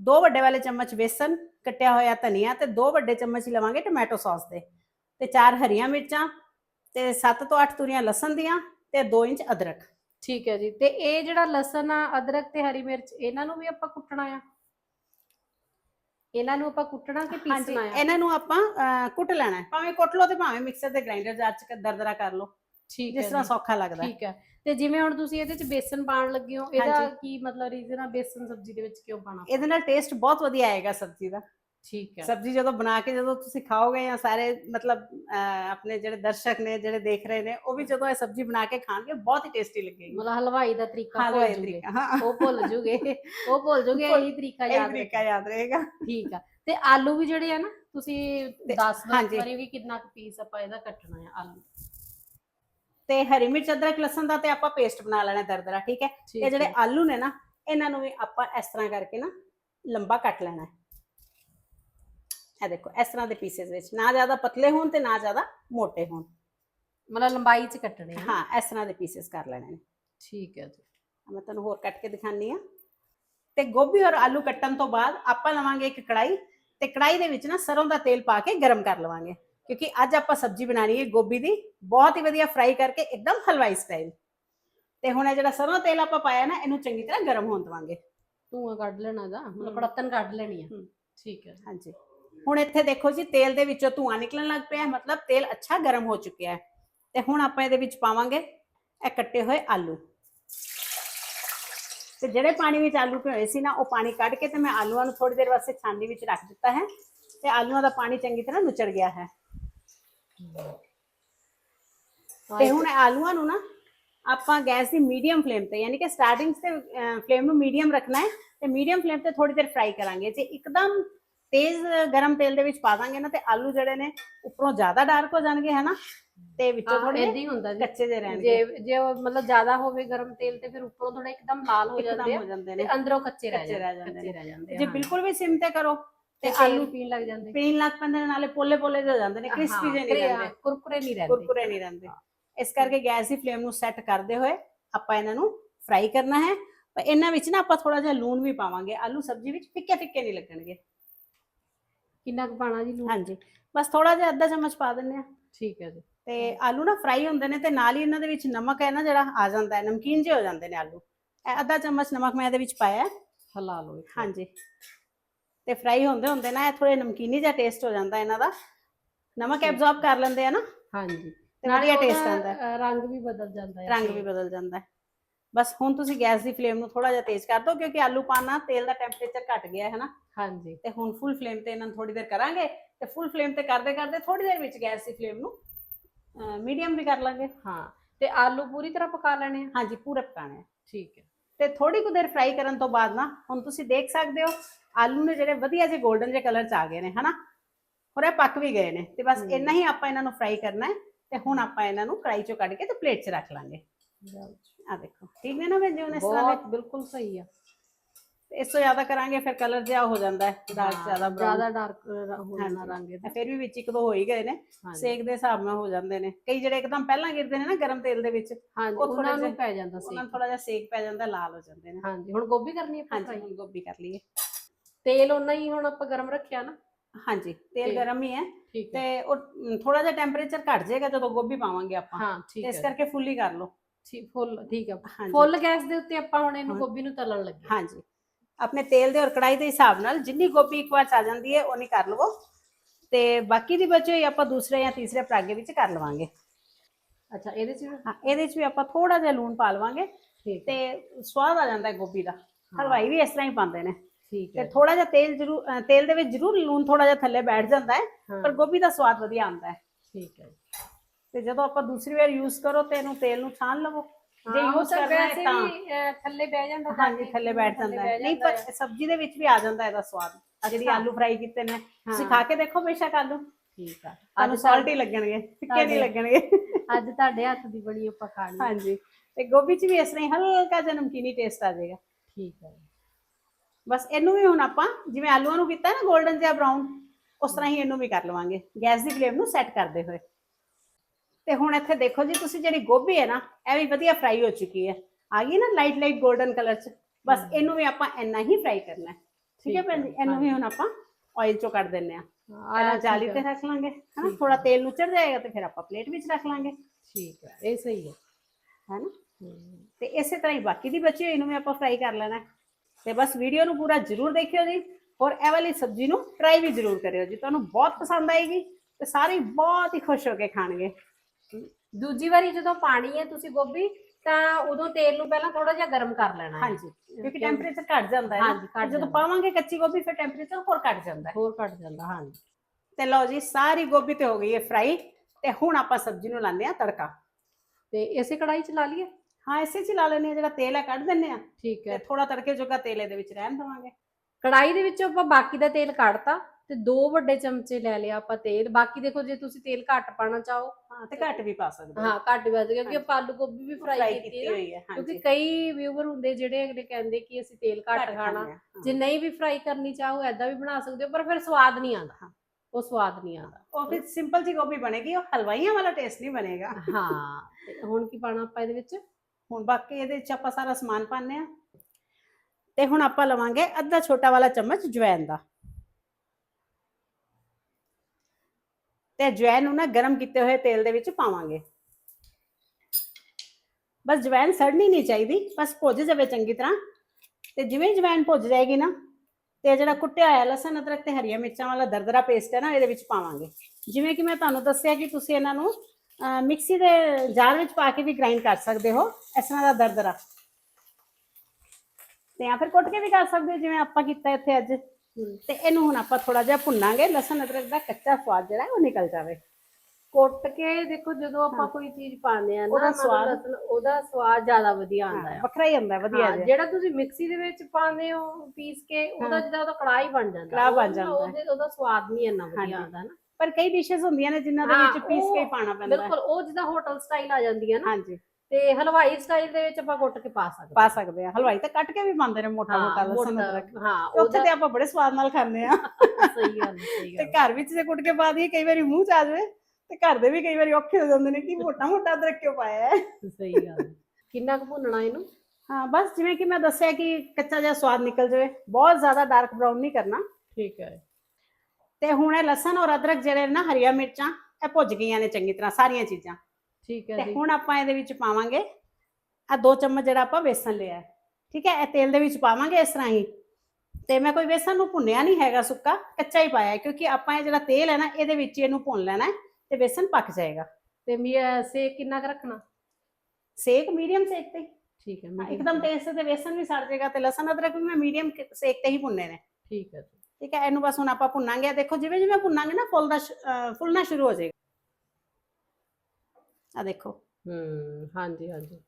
ਦੋ ਵੱਡੇ ਵਾਲੇ ਚਮਚ ਬੇਸਨ ਕੱਟਿਆ ਹੋਇਆ ਧਨੀਆ ਤੇ ਦੋ ਵੱਡੇ ਚਮਚ ਹੀ ਲਵਾਂਗੇ ਟੋਮੈਟੋ ਸੌਸ ਦੇ। ਤੇ ਚਾਰ ਹਰੀਆਂ ਮਿਰਚਾਂ ਤੇ 7 ਤੋਂ 8 ਤੁਰੀਆਂ ਲਸਣ ਦੀਆਂ ਤੇ 2 ਇੰਚ ਅਦਰਕ। ਠੀਕ ਹੈ ਜੀ। ਤੇ ਇਹ ਜਿਹੜਾ ਲਸਣ ਆ ਅਦਰਕ ਤੇ ਹਰੀ ਮਿਰਚ ਇਹਨਾਂ ਨੂੰ ਵੀ ਆਪਾਂ ਕੁੱਟਣਾ ਆ? ਇਹਨਾਂ ਨੂੰ ਆਪਾਂ ਕੁੱਟਣਾ ਕਿ ਹਾਂਜੀ ਪੀਸਣਾ ਆ? ਇਹਨਾਂ ਨੂੰ ਆਪਾਂ ਅਹ, ਕੁੱਟ ਲੈਣਾ ਹੈ। ਭਾਵੇਂ ਕੁੱਟ ਲਓ ਤੇ ਭਾਵੇਂ ਮਿਕਸਰ ਤੇ ਗ੍ਰਾਈਂਡਰ ਜਾਰ ਚ ਦਰਦਰਾ ਕਰ ਲਓ। ਠੀਕ ਜਿਸ ਹੈ ਤਰ੍ਹਾਂ ਜੀ, ਸੌਖਾ ਲੱਗਦਾ ਹੈ। ਠੀਕ ਹੈ। ਤੇ ਜਿਵੇਂ ਹੁਣ ਤੁਸੀਂ ਇਹਦੇ ਚ ਬੇਸਨ ਪਾਉਣ ਲੱਗੇ ਹੋ ਇਹਦਾ ਹਾਂਜੀ। ਕੀ ਮਤਲਬ ਰੀਜ਼ਨ ਆ ਬੇਸਨ ਸਬਜ਼ੀ ਦੇ ਵਿੱਚ ਕਿਉਂ ਪਾਣਾ ਇਹਦੇ ਨਾਲ ਟੇਸਟ ਬਹੁਤ ਵਧੀਆ ਆਏਗਾ ਸਬਜ਼ੀ ਦਾ। ਠੀਕ ਹੈ। ਸਬਜ਼ੀ ਜਦੋਂ ਬਣਾ ਕੇ ਜਦੋਂ ਤੁਸੀਂ ਖਾਓਗੇ ਜਾਂ ਸਾਰੇ ਮਤਲਬ ਆਪਣੇ ਜਿਹੜੇ ਦਰਸ਼ਕ ਨੇ ਜਿਹੜੇ ਦੇਖ ਰਹੇ ਨੇ ਉਹ ਵੀ ਜਦੋਂ ਇਹ ਸਬਜ਼ੀ ਬਣਾ ਕੇ ਖਾਣਗੇ ਬਹੁਤ ਹੀ ਟੇਸਟੀ ਲੱਗੇਗੀ। ਮਤਲਬ ਹਲਵਾਈ ਦਾ ਤਰੀਕਾ ਹਾਂ ਇਹ ਜੂਗੇ। ਤਰੀਕਾ ਹਾਂ। ਉਹ ਭੁੱਲ ਜੂਗੇ। ਉਹ ਭੁੱਲ ਜੂਗੇ ਇਹੀ ਤਰੀਕਾ ਇਹ ਯਾਦ ਤਰੀਕਾ ਯਾਦ ਰਹੇਗਾ। ਠੀਕ ਆ। ਤੇ ਆਲੂ ਵੀ ਜਿਹੜੇ ਆ ਨਾ ਤੁਸੀਂ ਦੱਸ ਦਿਓ। ਵਾਰੀ ਵੀ ਕਿੰਨਾ ਕੁ ਪੀਸ ਆਪਾਂ ਇਹਦਾ ਕੱਟਣਾ ਆ ਆਲੂ। ਤੇ ਹਰੀ ਮਿਰਚ ਅਦਰਕ ਲਸਣ ਦਾ ਤੇ ਆਪਾਂ ਪੇਸਟ ਬਣਾ ਲੈਣਾ ਦਰਦਰਾ ਠੀਕ ਹੈ? ਇਹ ਜਿਹੜੇ ਹੈ। ਆਲੂ ਨੇ ਨਾ ਇਹਨਾਂ ਨੂੰ ਵੀ ਆਪਾਂ ਇਸ ਤਰ੍ਹਾਂ ਕਰਕੇ ਨਾ ਲੰਬਾ ਕੱਟ ਲੈਣਾ ਹੈ। ਇਹ ਦੇਖੋ ਇਸ ਤਰ੍ਹਾਂ ਦੇ ਪੀਸਸ ਵਿੱਚ ਨਾ ਜ਼ਿਆਦਾ ਪਤਲੇ ਹੋਣ ਤੇ ਨਾ ਜ਼ਿਆਦਾ ਮੋਟੇ ਹੋਣ। ਮਤਲਬ ਲੰਬਾਈ ਚ ਕੱਟਣੇ ਆ ਹਾਂ ਇਸ ਤਰ੍ਹਾਂ ਦੇ ਪੀਸਸ ਕਰ ਲੈਣੇ ਨੇ। ਠੀਕ ਹੈ ਜੀ। ਮੈਂ ਤੁਹਾਨੂੰ ਹੋਰ ਕੱਟ ਕੇ ਦਿਖਾਨੀ ਆ ਤੇ ਗੋਭੀ ਔਰ ਆਲੂ ਕੱਟਣ ਤੋਂ ਬਾਅਦ ਆਪਾਂ ਲਵਾਂਗੇ ਇੱਕ ਕੜਾਈ ਤੇ ਕੜਾਈ ਦੇ ਵਿੱਚ ਨਾ ਸਰੋਂ ਦਾ ਤੇਲ ਪਾ ਕੇ ਗਰਮ ਕਰ ਲਵਾਂਗੇ। ਕਿਉਂਕਿ ਅੱਜ ਆਪਾਂ ਸਬਜ਼ੀ ਬਣਾਣੀ ਹੈ ਗੋਭੀ ਦੀ ਬਹੁਤ ਹੀ ਵਧੀਆ ਫਰਾਈ ਕਰਕੇ ਇੱਕਦਮ ਹਲਵਾਈ ਸਟਾਈਲ ਤੇ ਹੁਣ ਇਹ ਜਿਹੜਾ ਸਰੋਂ ਦਾ ਤੇਲ ਆਪਾਂ ਪਾਇਆ ਨਾ ਇਹਨੂੰ ਚੰਗੀ ਤਰ੍ਹਾਂ ਗਰਮ ਹੋਣ ਦਵਾਂਗੇ। ਧੂਆਂ ਕੱਢ ਲੈਣਾ ਦਾ ਹਮ। ਮਤਲਬ ਕੜਤਨ ਕੱਢ ਲੈਣੀ ਆ। ਹਮ। ਠੀਕ ਹੈ ਹਾਂਜੀ। ਹੁਣ ਇੱਥੇ ਦੇਖੋ ਜੀ ਤੇਲ ਦੇ ਵਿੱਚੋਂ ਧੂਆਂ ਨਿਕਲਣ ਲੱਗ ਪਿਆ ਹੈ, ਮਤਲਬ ਤੇਲ ਅੱਛਾ ਗਰਮ ਹੋ ਚੁੱਕਿਆ ਹੈ। ਤੇ ਹੁਣ ਆਪਾਂ ਇਹਦੇ ਵਿੱਚ ਪਾਵਾਂਗੇ ਇਹ ਕੱਟੇ ਹੋਏ ਆਲੂ। ਤੇ ਜਿਹੜੇ ਪਾਣੀ ਵਿੱਚ ਆਲੂ ਭਿਓਏ ਸੀ ਨਾ ਉਹ ਪਾਣੀ ਕੱਢ ਕੇ ਤੇ ਮੈਂ ਆਲੂਆਂ ਨੂੰ ਥੋੜੀ ਦੇਰ ਵਾਸਤੇ ਛਾਨਣੀ ਵਿੱਚ ਰੱਖ ਦਿੱਤਾ ਹੈ ਤੇ ਆਲੂਆਂ ਦਾ ਪਾਣੀ ਚੰਗੀ ਤਰ੍ਹਾਂ ਨੁਚੜ ਗਿਆ ਹੈ। ਤੇ ਹੁਣ ਇਹ ਆਲੂਆਂ ਨੂੰ ਨਾ ਆਪਾਂ ਗੈਸ ਦੀ ਮੀਡੀਅਮ ਫਲੇਮ ਤੇ ਯਾਨੀ ਕਿ ਸਟਾਰਟਿੰਗ ਤੇ ਫਲੇਮ ਨੂੰ ਮੀਡੀਅਮ ਰੱਖਣਾ ਹੈ ਤੇ ਮੀਡੀਅਮ ਫਲੇਮ ਤੇ ਥੋੜੀ ਦੇਰ ਫਰਾਈ ਕਰਾਂਗੇ। ਜੇ ਇੱਕਦਮ ਤੇਜ਼ ਗਰਮ ਤੇਲ ਦੇ ਵਿੱਚ ਪਾ ਦਾਂਗੇ ਨਾ ਤੇ ਆਲੂ ਜਿਹੜੇ ਨੇ ਉੱਪਰੋਂ ਜ਼ਿਆਦਾ ਡਾਰਕ ਹੋ ਜਾਣਗੇ ਹਨਾ ਤੇ ਵਿੱਚੋਂ ਥੋੜੇ ਇਦਾਂ ਹੀ ਹੁੰਦਾ ਜੀ। ਕੱਚੇ ਜਿਹੇ ਰਹਿਣਗੇ। ਜੇ ਜੇ ਉਹ ਮਤਲਬ ਜ਼ਿਆਦਾ ਹੋਵੇ ਗਰਮ ਤੇਲ ਤੇ ਫਿਰ ਉੱਪਰੋਂ ਥੋੜਾ ਇੱਕਦਮ ਲਾਲ ਹੋ ਜਾਂਦੇ ਆ ਤੇ ਨੇ। ਅੰਦਰੋਂ ਕੱਚੇ ਰਹਿ ਜਾਂਦੇ ਜਾਂਦੇ ਜੇ। ਬਿਲਕੁਲ ਵੀ ਸਿਮ ਤੇ ਕਰੋ ਤੇ ਆਲੂ ਪੀਣ ਲੱਗ ਜਾਂਦੇ। ਪੀਣ ਲੱਗ ਪੈਂਦੇ ਨੇ, ਨਾਲੇ ਪੋਲੇ ਪੋਲੇ ਜਿਹੇ ਜਾਂਦੇ ਨੇ ਕ੍ਰਿਸਪੀ ਜਿਹੇ ਨਹੀਂ ਰਹਿੰਦੇ। ਕੁਰਕੁਰੇ ਨਹੀਂ ਰਹਿੰਦੇ। ਕੁਰਕੁਰੇ ਨਹੀਂ ਰਹਿੰਦੇ। ਇਸ ਕਰਕੇ ਗੈਸ ਦੀ ਫਲੇਮ ਨੂੰ ਸੈੱਟ ਕਰਦੇ ਹੋਏ ਆਪਾਂ ਇਹਨਾਂ ਨੂੰ ਫਰਾਈ ਕਰਨਾ ਹੈ। ਪਰ ਇਹਨਾਂ ਵਿੱਚ ਨਾ ਆਪਾਂ ਥੋੜਾ ਜਿਹਾ ਲੂਣ ਵੀ ਪਾਵਾਂਗੇ। ਆਲੂ ਸਬਜ਼ੀ ਵਿੱਚ ਫਿੱਕੇ ਫਿੱਕੇ ਨਹੀਂ ਲੱਗਣਗੇ। ਕਿੰਨਾ ਕੁ ਪਾਣਾ ਜੀ ਲੂਣ? ਹਾਂਜੀ। ਬਸ ਥੋੜਾ ਜਿਹਾ ਅੱਧਾ ਚਮਚ ਪਾ ਦਿੰਦੇ ਆ ਠੀਕ ਹੈ ਜੀ। ਤੇ ਆਲੂ ਨਾ ਫਰਾਈ ਹੁੰਦੇ ਨੇ ਤੇ ਨਾਲ ਹੀ ਇਹਨਾਂ ਦੇ ਵਿੱਚ ਨਮਕ ਹੈ ਨਾ ਜਿਹੜਾ ਆ ਜਾਂਦਾ ਹੈ ਨਮਕੀਨ ਜਿਹੇ ਹੋ ਜਾਂਦੇ ਨੇ ਆਲੂ। ਇਹ ਅੱਧਾ ਚਮਚ ਨਮਕ ਮੈਂ ਇਹਦੇ ਵਿੱਚ ਪਾਇਆ। ਹੈ। ਹਲਾ ਲਓ ਇੱਕ ਵਾਰ। ਹਾਂਜੀ। ਤੇ ਫਰਾਈ ਹੁੰਦੇ ਹੁੰਦੇ ਨਾ ਇਹ ਥੋੜੇ ਨਮਕੀਨੀ ਜਿਹਾ ਟੇਸਟ ਹੋ ਜਾਂਦਾ ਇਹਨਾਂ ਦਾ। ਨਮਕ ਐਬਜ਼ੌਰਬ ਕਰ ਲੈਂਦੇ ਆ ਨਾ। ਹਾਂਜੀ। ਤੇ ਵਧੀਆ ਟੇਸਟ ਆਉਂਦਾ ਹੈ। ਅ, ਰੰਗ ਵੀ ਬਦਲ ਜਾਂਦਾ ਹੈ। ਰੰਗ ਵੀ ਬਦਲ ਜਾਂਦਾ ਹੈ। ਬਸ ਹੁਣ ਤੁਸੀਂ ਗੈਸ ਦੀ ਫਲੇਮ ਨੂੰ ਥੋੜਾ ਜਿਹਾ ਤੇਜ਼ ਕਰ ਦਿਓ ਕਿਉਂਕਿ ਆਲੂ ਪਾਣਾ ਤੇਲ ਦਾ ਟੈਂਪਰੇਚਰ ਘਟ ਗਿਆ ਹੈ ਨਾ। ਹਾਂਜੀ। ਤੇ ਹੁਣ ਫੁੱਲ ਫਲੇਮ ਤੇ ਇਹਨਾਂ ਨੂੰ ਥੋੜੀ ਦੇਰ ਕਰਾਂਗੇ ਤੇ ਫੁੱਲ ਫਲੇਮ ਤੇ ਕਰਦੇ ਕਰਦੇ ਥੋੜੀ ਦੇਰ ਵਿੱਚ ਗੈਸ ਦੀ ਫਲੇਮ ਨੂੰ ਮੀਡੀਅਮ ਵੀ ਕਰ ਲਾਂਗੇ। ਹਾਂ ਤੇ ਆਲੂ ਪੂਰੀ ਤਰ੍ਹਾਂ ਪਕਾ ਲੈਣੇ ਆ? ਹਾਂਜੀ ਪੂਰੇ ਪਕਾਣੇ ਆ। ਠੀਕ ਹੈ। ਤੇ ਥੋੜੀ ਕੁ ਦੇਰ ਫਰਾਈ ਕਰਨ ਤੋਂ ਬਾਅਦ ਨਾ ਹੁਣ ਤੁਸੀਂ ਦੇਖ ਸਕਦੇ ਹੋ ਆਲੂ ਨੇ ਜਿਹੜੇ ਵਧੀਆ ਜਿਹੇ 골ਡਨ ਜਿਹੇ ਕਲਰ ਚ ਆ ਗਏ ਨੇ ਹਨਾ? ਹੋਰ ਇਹ ਪੱਕ ਵੀ ਗਏ ਨੇ ਤੇ ਬਸ। ਇੰਨਾ ਹੀ ਆਪਾਂ ਇਹਨਾਂ ਨੂੰ ਫਰਾਈ ਕਰਨਾ ਹੈ ਤੇ ਹੁਣ ਆਪਾਂ ਇਹਨਾਂ ਨੂੰ ਕੜਾਈ ਚੋਂ ਕੱਢ ਕੇ ਤੇ ਪਲੇਟ 'ਚ ਰੱਖ ਲਾਂਗੇ। ਆ ਦੇਖੋ ਠੀਕ ਨੇ ਨਾ ਭੈਣ ਜੀ ਹੁਣ ਇਸ ਤਰ੍ਹਾਂ ਬਹੁਤ ਦੇ ਬਿਲਕੁਲ ਸਹੀ ਆ। ਇਸ ਤੋਂ ਜ਼ਿਆਦਾ ਕਰਾਂਗੇ ਫਿਰ ਕਲਰ ਜਿਹਾ ਹੋ ਜਾਂਦਾ ਹੈ ਡਾਰਕ ਜ਼ਿਆਦਾ। ਜ਼ਿਆਦਾ ਡਾਰਕ ਹੋ ਜਾਣਾ। ਰੰਗ ਇਹਦਾ ਇਹ ਫਿਰ ਵੀ ਵਿੱਚ ਇੱਕ ਦੋ ਹੋ ਹੀ ਗਏ ਨੇ। ਸੇਕ ਦੇ ਹਿਸਾਬ ਨਾਲ ਹੋ ਜਾਂਦੇ ਨੇ। ਕਈ ਜਿਹੜੇ ਇੱਕਦਮ ਪਹਿਲਾਂ ਗਿਰਦੇ ਨੇ ਨਾ ਗਰਮ ਤੇਲ ਦੇ ਵਿੱਚ ਉਹ ਉਹਨਾਂ ਨੂੰ ਪੈ ਜਾਂਦਾ ਉਹਨਾਂ ਨੂੰ ਸੀ ਥੋੜਾ ਜਿਹਾ ਸੇਕ ਪੈ ਜਾਂਦਾ ਲਾਲ ਹੋ ਜਾਂਦੇ ਨੇ। ਹਾਂਜੀ ਹੁਣ ਗੋਭੀ ਕਰਨੀ ਹੈ ਹਾਂਜੀ ਹੁਣ ਗੋਭੀ ਕਰ ਲਈਏ। ਤੇਲ ਉਹਨਾਂ ਹੀ ਹੁਣ ਆਪਾਂ ਗਰਮ ਰੱਖਿਆ ਨਾ। ਹਾਂਜੀ ਤੇਲ ਗਰਮ ਹੀ ਹੈ। ਤੇ ਉਹ ਥੋੜਾ ਜਿਹਾ ਟੈਂਪਰੇਚਰ ਘਟ ਜਾਏਗਾ ਜਦੋਂ ਗੋਭੀ ਪਾਵਾਂਗੇ ਆਪਾਂ। ਇਸ ਕਰਕੇ ਫੁੱਲ ਕਰ ਲਓ। ਠੀਕ ਫੁੱਲ ਠੀਕ ਹੈ ਹਾਂਜੀ। ਫੁੱਲ ਗੈਸ ਦੇ ਉੱਤੇ ਆਪਾਂ ਹੁਣ ਇਹਨੂੰ। ਗੋਭੀ ਨੂੰ ਤਲਣ ਲੱਗੇ ਹਾਂਜੀ। ਆਪਣੇ ਤੇਲ ਦੇ ਔਰ ਕੜਾਈ ਦੇ ਹਿਸਾਬ ਨਾਲ ਜਿੰਨੀ ਗੋਭੀ ਇੱਕ ਵਾਰ ਚ ਆ ਜਾਂਦੀ ਹੈ ਉਨੀ ਕਰ ਲਵੋ। ਤੇ ਬਾਕੀ ਦੀ ਬਚੀ ਹੋਈ ਆਪਾਂ ਦੂਸਰੇ ਜਾਂ ਤੀਸਰੇ ਪਰਾਗੇ ਵਿੱਚ ਕਰ ਲਵਾਂਗੇ। ਅੱਛਾ ਇਹਦੇ ਚ ਵੀ- ਹਾਂ ਇਹਦੇ ਵਿੱਚ ਵੀ ਆਪਾਂ ਥੋੜਾ ਜਿਹਾ ਲੂਣ ਪਾ ਲਵਾਂਗੇ ਠੀਕ ਤੇ ਸਵਾਦ ਆ ਜਾਂਦਾ ਹੈ ਗੋਭੀ ਦਾ। ਹਲਵਾਈ ਵੀ ਇਸ ਤਰ੍ਹਾਂ ਹੀ ਪਾਉਂਦੇ ਨੇ। ਠੀਕ ਤੇ ਹੈ ਥੋੜਾ ਜਿਹਾ ਤੇਲ ਜ਼ਰੂਰ ਤੇਲ ਦੇ ਵਿੱਚ ਜ਼ਰੂਰ ਲੂਣ ਥੋੜਾ ਜਿਹਾ ਥੱਲੇ ਬੈਠ ਜਾਂਦਾ ਹਾਂ, ਪਰ ਗੋਭੀ ਦਾ ਸਵਾਦ ਵਧੀਆ ਆਉਂਦਾ ਹੈ। ਠੀਕ ਹੈ ਤੇ ਜਦੋਂ ਆਪਾਂ ਦੂਸਰੀ ਵਾਰ ਯੂਜ਼ ਕਰੋ ਤੇ ਇਹਨੂੰ ਤੇਲ ਨੂੰ ਛਾਣ ਲਵੋ। ਜੇ ਯੂਜ਼ ਕਰਨਾ ਹੈ ਤਾਂ। ਥੱਲੇ ਬਹਿ ਜਾਂਦਾ ਹਾਂਜੀ ਥੱਲੇ ਬੈਠ ਜਾਂਦਾ ਹੈ। ਨਹੀਂ ਪਰ ਸਬਜ਼ੀ ਦੇ ਵਿੱਚ ਵੀ ਆ ਜਾਂਦਾ ਇਹਦਾ ਸਵਾਦ। ਜਿਹੜੀ। ਆਲੂ ਫਰਾਈ ਕੀਤੇ ਨੇ ਤੁਸੀਂ। ਖਾ ਕੇ ਦੇਖੋ ਬੇਸ਼ੱਕ ਆਲੂ। ਠੀਕ ਆ। ਤੁਹਾਨੂੰ ਸਾਲਟ ਹੀ ਲੱਗਣਗੇ ਫਿੱਕੇ ਨਹੀਂ ਲੱਗਣਗੇ। ਅੱਜ ਤੁਹਾਡੇ ਹੱਥ ਦੀ ਬਣੀ ਆਪਾਂ ਖਾਣੀ। ਹਾਂਜੀ ਤੇ ਗੋਭੀ 'ਚ ਵੀ ਇਸ ਤਰ੍ਹਾਂ ਹੀ ਹਲਕਾ ਜਿਹਾ ਨਮਕੀਨੀ ਟੇਸਟ ਆ ਜਾਏਗਾ। ਠੀਕ ਹੈ ਬਸ ਇਹਨੂੰ ਵੀ ਹੁਣ ਆਪਾਂ ਜਿਵੇਂ ਆਲੂਆਂ ਨੂੰ ਕੀਤਾ ਨਾ 골ਡਨ ਜਿਹਾ ਬਰਾਊਨ ਉਸ ਤਰ੍ਹਾਂ ਹੀ ਇਹਨੂੰ ਵੀ ਕਰ ਲਵਾਂਗੇ। ਗੈਸ ਦੀ ਫਲੇਮ ਨੂੰ ਸੈੱਟ ਕਰਦੇ ਹੋਏ। ਤੇ ਹੁਣ ਇੱਥੇ ਦੇਖੋ ਜੀ ਤੁਸੀਂ ਜਿਹੜੀ ਗੋਭੀ ਹੈ ਨਾ ਇਹ ਵੀ ਵਧੀਆ ਫਰਾਈ ਹੋ ਚੁੱਕੀ ਹੈ। ਆ ਗਈ ਨਾ ਲਾਈਟ ਲਾਈਟ 골ਡਨ ਕਲਰ 'ਚ। ਬਸ। ਇਹਨੂੰ ਵੀ ਆਪਾਂ ਇੰਨਾ ਹੀ ਫਰਾਈ ਕਰਨਾ ਹੈ। ਠੀਕ ਹੈ ਭੈਣ ਜੀ? ਇਹਨੂੰ ਵੀ ਹੁਣ ਆਪਾਂ ਆਇਲ 'ਚੋਂ ਕੱਢ ਦਿੰਨੇ ਆ ਪਹਿਲਾਂ ਜਾਲੀ ਤੇ ਰੱਖ ਲਾਂਗੇ ਹਨਾ ਥੋੜਾ। ਤੇਲ ਨੂੰ ਚੜ ਜਾਏਗਾ ਤੇ ਫਿਰ ਆਪਾਂ ਪਲੇਟ ਵਿੱਚ ਰੱਖ ਲਾਂਗੇ। ਠੀਕ ਹੈ ਇਹ ਸਹੀ ਹੈ। ਹੈਨਾ ਤੇ ਇਸੇ ਤਰ੍ਹਾਂ ਹੀ ਬਾਕੀ ਦੀ ਬਚੀ ਹੋਈ ਨੂੰ ਵੀ ਆਪਾਂ ਫਰਾਈ ਕਰ ਲੈਣਾ। ਤੇ ਬਸ ਵੀਡੀਓ ਨੂੰ ਪੂਰਾ ਜ਼ਰੂਰ ਦੇਖਿਓ ਜੀ। ਔਰ ਇਹ ਵਾਲੀ ਸਬਜ਼ੀ ਨੂੰ ਟਰਾਈ ਵੀ ਜ਼ਰੂਰ ਕਰਿਓ ਜੀ। ਤੁਹਾਨੂੰ ਬਹੁਤ ਪਸੰਦ ਆਏਗੀ ਤੇ ਸਾਰੇ ਬਹੁਤ ਹੀ ਖੁਸ਼ ਹੋ ਕੇ ਖਾਣਗੇ। ਦੂਜੀ ਵਾਰੀ ਜਦੋਂ ਪਾਣੀ ਹੈ ਤੁਸੀਂ ਗੋਭੀ ਤਾਂ ਉਦੋਂ ਤੇਲ ਨੂੰ ਪਹਿਲਾਂ ਥੋੜਾ ਜਿਹਾ ਗਰਮ ਕਰ ਲੈਣਾ ਹੈ। ਹਾਂਜੀ ਕਿਉਂਕਿ ਟੈਂਪਰੇਚਰ ਘਟ ਜਾਂਦਾ ਹੈ। ਹਾਂਜੀ, ਘੱਟ ਜਦੋਂ। ਪਾਵਾਂਗੇ ਕੱਚੀ ਗੋਭੀ ਫਿਰ ਟੈਂਪਰੇਚਰ ਹੋਰ ਘਟ ਜਾਂਦਾ ਹੈ। ਹੋਰ ਘਟ ਜਾਂਦਾ ਹਾਂਜੀ। ਤੇ ਲਓ ਜੀ ਸਾਰੀ ਗੋਭੀ ਤੇ ਹੋ ਗਈ ਹੈ ਫਰਾਈ ਤੇ ਹੁਣ ਆਪਾਂ ਸਬਜ਼ੀ ਨੂੰ ਲਾਉਂਦੇ ਆ ਤੜਕਾ। ਤੇ ਇਸੇ ਕੜਾਈ ਚ ਲਾ ਲਈਏ? ਹਾਂ ਇਸੇ ਚ ਲਾ ਲੈਣੇ ਆ ਜਿਹੜਾ ਤੇਲ ਹੈ ਕੱਢ ਦਿੰਨੇ ਆ ਠੀਕ ਤੇ ਹੈ ਥੋੜਾ ਤੜਕੇ ਜੋਗਾ ਤੇਲ ਇਹਦੇ ਵਿੱਚ ਰਹਿਣ ਦੇਵਾਂਗੇ। ਕੜਾਈ ਦੇ ਵਿੱਚੋਂ ਆਪਾਂ ਬਾਕੀ ਦਾ ਤੇਲ ਕੱਢਤਾ। ਤੇ ਦੋ ਵੱਡੇ ਚਮਚੇ ਲੈ ਲਿਆ ਆਪਾਂ ਤੇਲ ਬਾਕੀ ਦੇਖੋ ਜੇ ਤੁਸੀਂ ਤੇਲ ਘੱਟ ਪਾਣਾ ਚਾਹੋ ਹਾਂ ਤੇ ਘੱਟ ਵੀ ਪਾ ਸਕਦੇ ਹੋ। ਹਾਂ ਘੱਟ ਵੀ ਵੱਧ ਕਿਉਂਕਿ ਹਾਂਜੀ। ਆਪਾਂ ਆਲੂ ਗੋਭੀ ਵੀ ਫਰਾਈ ਕੀਤੀ ਹੋਈ ਹੈ ਕਿਉਂਕਿ ਕਈ ਵਿਊਵਰ ਹੁੰਦੇ ਜਿਹੜੇ ਅਗਲੇ ਕਹਿੰਦੇ ਕਿ ਅਸੀਂ ਤੇਲ ਘੱਟ ਖਾਣਾ। ਜੇ ਨਹੀਂ ਵੀ ਫਰਾਈ ਕਰਨੀ ਚਾਹੋ ਐਦਾਂ ਵੀ ਬਣਾ ਸਕਦੇ ਹੋ ਪਰ ਫਿਰ ਸਵਾਦ ਨਹੀਂ ਆਉਂਦਾ। ਉਹ ਸਵਾਦ ਨਹੀਂ ਆਉਂਦਾ। ਉਹ ਫਿਰ ਸਿੰਪਲ ਜੀ ਗੋਭੀ ਬਣੇਗੀ ਉਹ ਹਲਵਾਈਆਂ ਵਾਲਾ ਟੇਸਟ ਨਹੀਂ ਬਣੇਗਾ। ਹਾਂ ਹੁਣ ਕੀ ਪਾਣਾ ਆਪਾਂ ਇਹਦੇ ਵਿੱਚ? ਹੁਣ ਬਾਕੀ ਇਹਦੇ ਵਿੱਚ ਆਪਾਂ ਸਾਰਾ ਸਮਾਨ ਪਾਣੇ ਆ ਤੇ ਹੁਣ ਆਪਾਂ ਲਵਾਂਗੇ ਅੱਧਾ ਛੋਟਾ ਵਾਲਾ ਚਮਚ ਜਵੈਨ ਦਾ। ਤੇ ਜਵੈਨ ਨੂੰ ਨਾ ਗਰਮ ਕੀਤੇ ਹੋਏ ਤੇਲ ਦੇ ਵਿੱਚ ਪਾਵਾਂਗੇ। ਬਸ ਜਵੈਨ ਸੜਨੀ ਨਹੀਂ ਚਾਹੀਦੀ ਬਸ ਭੁੱਜ ਜਾਵੇ ਚੰਗੀ ਤਰ੍ਹਾਂ। ਤੇ ਜਿਵੇਂ ਜਵੈਨ ਭੁੱਜ ਜਾਏਗੀ ਨਾ ਤੇ ਜਿਹੜਾ ਕੁੱਟਿਆ ਹੋਇਆ ਲਸਣ ਅਦਰਕ ਤੇ ਹਰੀਆਂ ਮਿਰਚਾਂ ਵਾਲਾ ਦਰਦਰਾ ਪੇਸਟ ਹੈ ਨਾ ਇਹਦੇ ਵਿੱਚ ਪਾਵਾਂਗੇ। ਜਿਵੇਂ ਕਿ ਮੈਂ ਤੁਹਾਨੂੰ ਦੱਸਿਆ ਕਿ ਤੁਸੀਂ ਇਹਨਾਂ ਨੂੰ ਅਹ, ਮਿਕਸੀ ਦੇ ਜਾਰ ਵਿੱਚ ਪਾ ਕੇ ਵੀ ਗ੍ਰਾਈਂਡ ਕਰ ਸਕਦੇ ਹੋ ਇਸ ਤਰ੍ਹਾਂ ਦਾ ਦਰਦਰਾ। ਤੇ ਜਾਂ ਫਿਰ ਕੁੱਟ ਕੇ ਵੀ ਕਰ ਸਕਦੇ ਹੋ ਜਿਵੇਂ ਆਪਾਂ ਕੀਤਾ ਇੱਥੇ ਅੱਜ। ਤੇ ਇਹਨੂੰ ਹੁਣ ਆਪਾਂ ਥੋੜਾ ਜਿਹਾ ਭੁੰਨਾਂਗੇ ਲਸਣ ਅਦਰਕ ਦਾ ਕੱਚਾ ਸਵਾਦ ਜਿਹੜਾ ਉਹ ਨਿਕਲ ਜਾਵੇ। ਕੁੱਟ ਕੇ ਦੇਖੋ ਜਦੋਂ ਆਪਾਂ ਕੋਈ ਚੀਜ਼ ਪਾਉਂਦੇ ਆ ਨਾ ਉਹਦਾ ਸਵਾਦ- ਉਹਦਾ ਸਵਾਦ ਜ਼ਿਆਦਾ ਵਧੀਆ ਆਉਂਦਾ ਹਾਂ, ਆ ਵੱਖਰਾ ਹੀ ਹੁੰਦਾ ਵਧੀਆ ਹਾਂ, ਜਿਹਾ। ਜਿਹੜਾ ਤੁਸੀਂ ਮਿਕਸੀ ਦੇ ਵਿੱਚ ਪਾਉਂਦੇ ਹੋ ਪੀਸ ਕੇ ਉਹਦਾ ਜਿੱਦਾਂ ਉਹਦਾ ਕੜਾਈ ਬਣ ਜਾਂਦਾ। ਕੜਾਹ ਬਣ ਜਾਂਦਾ ਹੈ। ਉਹਦੇ ਉਹਦਾ ਸਵਾਦ ਨਹੀਂ ਇੰਨਾ ਹਾਂਜੀ। ਵਧੀਆ ਆਉਂਦਾ ਨਾ। ਪਰ ਕਈ ਡਿਸ਼ਸ ਹੁੰਦੀਆਂ ਨੇ ਜਿਨ੍ਹਾਂ ਦੇ ਹਾਂ, ਵਿੱਚ ਪੀਸ ਕੇ ਹੀ ਉਹ ਪਾਣਾ ਪੈਂਦਾ ਹੈ। ਬਿਲਕੁਲ ਉਹ ਜਿੱਦਾਂ ਹੋਟਲ ਸਟਾਈਲ ਆ ਜਾਂਦੀ ਹੈ ਨਾ। ਹਾਂਜੀ। ਤੇ ਹਲਵਾਈ ਸਟਾਈਲ ਦੇ ਵਿੱਚ ਆਪਾਂ ਕੁੱਟ ਕੇ ਪਾ ਸਕਦੇ ਪਾ ਸਕਦੇ ਆ ਹਲਵਾਈ ਤਾਂ ਕੱਟ ਕੇ ਵੀ ਪਾਉਂਦੇ ਨੇ ਮੋਟਾ ਮੋਟਾ ਲਸਣ ਅਦਰਕ। ਹਾਂ ਉੱਥੇ ਤੇ ਆਪਾਂ ਬੜੇ ਸਵਾਦ ਨਾਲ ਖਾਂਦੇ ਆ ਸਹੀ ਗੱਲ ਸਹੀ ਤੇ ਘਰ ਵਿੱਚ ਜੇ ਕੁੱਟ ਕੇ ਪਾ ਦਈਏ ਕਈ ਵਾਰੀ ਮੂੰਹ ਚ ਆ ਜਾਵੇ ਤੇ ਘਰ ਦੇ ਵੀ ਕਈ ਵਾਰੀ ਔਖੇ ਹੋ ਜਾਂਦੇ ਨੇ ਕਿ ਮੋਟਾ ਮੋਟਾ ਅਦਰਕ ਕਿਉਂ ਪਾਇਆ ਹੈ। ਸਹੀ ਗੱਲ। ਕਿੰਨਾ ਕੁ ਭੁੰਨਣਾ ਇਹਨੂੰ? ਹਾਂ ਬਸ ਜਿਵੇਂ ਕਿ ਮੈਂ ਦੱਸਿਆ ਕਿ ਕੱਚਾ ਜਿਹਾ ਸਵਾਦ ਨਿਕਲ ਜਾਵੇ। ਬਹੁਤ ਜ਼ਿਆਦਾ ਡਾਰਕ ਬਰਾਊਨ ਨਹੀਂ ਕਰਨਾ। ਠੀਕ ਹੈ। ਤੇ ਹੁਣ ਇਹ ਲਸਣ ਔਰ ਅਦਰਕ ਜਿਹੜੇ ਨੇ ਨਾ ਹਰੀਆਂ ਮਿਰਚਾਂ ਇਹ ਭੁੱਜ ਗਈਆਂ ਨੇ ਚੰਗੀ ਤਰ੍ਹਾਂ ਸਾਰੀਆਂ ਚੀਜ਼ਾਂ। ਠੀਕ ਹੈ ਤੇ ਜੀ। ਹੁਣ ਆਪਾਂ ਇਹਦੇ ਵਿੱਚ ਪਾਵਾਂਗੇ ਆ ਦੋ ਚਮਚ ਜਿਹੜਾ ਆਪਾਂ ਵੇਸਣ ਲਿਆ ਹੈ। ਠੀਕ ਹੈ ਇਹ ਤੇਲ ਦੇ ਵਿੱਚ ਪਾਵਾਂਗੇ ਇਸ ਤਰ੍ਹਾਂ ਹੀ। ਤੇ ਮੈਂ ਕੋਈ ਵੇਸਣ ਨੂੰ ਭੁੰਨਿਆ ਨਹੀਂ ਹੈਗਾ ਸੁੱਕਾ ਕੱਚਾ ਹੀ ਪਾਇਆ ਹੈ, ਕਿਉਂਕਿ ਆਪਾਂ ਇਹ ਜਿਹੜਾ ਤੇਲ ਹੈ ਨਾ ਇਹਦੇ ਵਿੱਚ ਹੀ ਇਹਨੂੰ ਭੁੰਨ ਲੈਣਾ ਹੈ ਤੇ ਵੇਸਣ ਪੱਕ ਜਾਏਗਾ। ਤੇ ਮੀ ਸੇਕ ਕਿੰਨਾ ਕੁ ਰੱਖਣਾ? ਸੇਕ ਮੀਡੀਅਮ ਸੇਕ ਤੇ ਹੀ। ਠੀਕ ਹੈ ਹਾਂ, medium ਇੱਕਦਮ। ਤੇਜ਼ ਤੇ ਵੇਸਣ ਵੀ ਸੜ ਜਾਏਗਾ ਤੇ ਲਸਣ ਅਦਰਕ ਵੀ ਮੈਂ ਮੀਡੀਅਮ ਸੇਕ ਤੇ ਹੀ ਭੁੰਨੇ ਨੇ। ਠੀਕ ਹੈ ਜੀ। ਠੀਕ ਹੈ ਇਹਨੂੰ ਬਸ ਹੁਣ ਆਪਾਂ ਭੁੰਨਾਂਗੇ। ਆਹ ਦੇਖੋ ਜਿਵੇਂ ਜਿਵੇਂ ਭੁੰਨਾਂਗੇ ਨਾ ਫੁੱਲਦਾ ਸ਼- ਅਹ ਫੁੱਲਣਾ ਸ਼ੁਰੂ ਹੋ ਜਾਏਗਾ। ਆ ਦੇਖੋ। ਹੂੰ ਹਾਂਜੀ ਹਾਂਜੀ।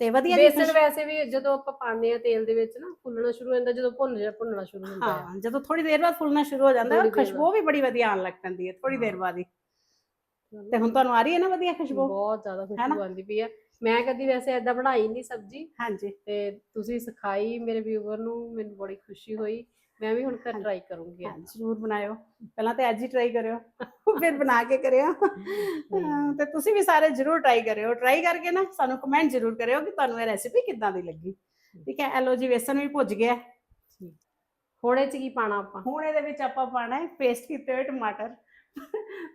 ਤੇ ਵਧੀਆ ਜਿਹੀ ਬੇਸਣ ਵੈਸੇ ਵੀ ਜਦੋਂ ਆਪਾਂ ਪਾਉਂਦੇ ਆ ਤੇਲ ਦੇ ਵਿੱਚ ਨਾ ਫੁੱਲਣਾ ਸ਼ੁਰੂ ਹੋ ਜਾਂਦਾ ਜਦੋਂ ਭੁੰਨ ਜਾ ਭੁੰਨਣਾ ਸ਼ੁਰੂ ਹੁੰਦਾ ਹੈ। ਹਾਂ ਜਦੋਂ ਥੋੜੀ ਦੇਰ ਬਾਅਦ ਫੁੱਲਣਾ ਸ਼ੁਰੂ ਹੋ ਜਾਂਦਾ ਹੈ ਖੁਸ਼ਬੂ ਵੀ ਬੜੀ ਵਧੀਆ ਆਉਣ ਲੱਗ ਪੈਂਦੀ ਹੈ ਥੋੜੀ ਦੇਰ। ਬਾਅਦ ਹੀ। ਤੇ ਹੁਣ ਤੁਹਾਨੂੰ ਆ ਰਹੀ ਹੈ ਨਾ ਵਧੀਆ ਖੁਸ਼ਬੂ? ਬਹੁਤ ਜ਼ਿਆਦਾ? ਖੁਸ਼ਬੂ ਆਉਂਦੀ ਪਈ ਹੈ। ਮੈਂ ਕਦੀ ਵੈਸੇ ਏਦਾਂ ਬਣਾਈ ਨਹੀਂ ਸਬਜ਼ੀ। ਹਾਂਜੀ। ਤੇ ਤੁਸੀਂ ਸਿਖਾਈ ਮੇਰੇ ਵਿਊਵਰ ਨੂੰ ਮੈਨੂੰ ਬੜੀ ਖੁਸ਼ੀ ਹੋਈ। ਮੈਂ ਵੀ ਹੁਣ ਘਰ। ਟਰਾਈ ਕਰੂੰਗੀ ਹਾਂ, ਜ਼ਰੂਰ ਬਣਾਇਓ। ਪਹਿਲਾਂ ਤੇ ਅੱਜ ਹੀ ਟਰਾਈ ਕਰਿਓ ਫਿਰ ਬਣਾ ਕੇ ਕਰਿਓ। ਹਾਂ, ਤੇ ਤੁਸੀਂ ਵੀ ਸਾਰੇ ਜ਼ਰੂਰ ਟਰਾਈ ਕਰਿਓ। ਟਰਾਈ ਕਰਕੇ ਨਾ ਸਾਨੂੰ ਕਮੈਂਟ ਜ਼ਰੂਰ ਕਰਿਓ ਕਿ ਤੁਹਾਨੂੰ ਇਹ ਰੈਸਿਪੀ ਕਿੱਦਾਂ ਦੀ ਲੱਗੀ। ਠੀਕ ਹੈ ਐਲੋ ਜੀ ਵੇਸਣ ਵੀ ਭੁੱਜ ਗਿਆ। ਹੁਣ ਇਹ ਚ ਕੀ ਪਾਣਾ ਆਪਾਂ? ਹੁਣ ਇਹਦੇ ਵਿੱਚ ਆਪਾਂ ਪਾਣਾ ਹੈ ਪੇਸਟ ਕੀਤੇ ਹੋਏ ਟਮਾਟਰ।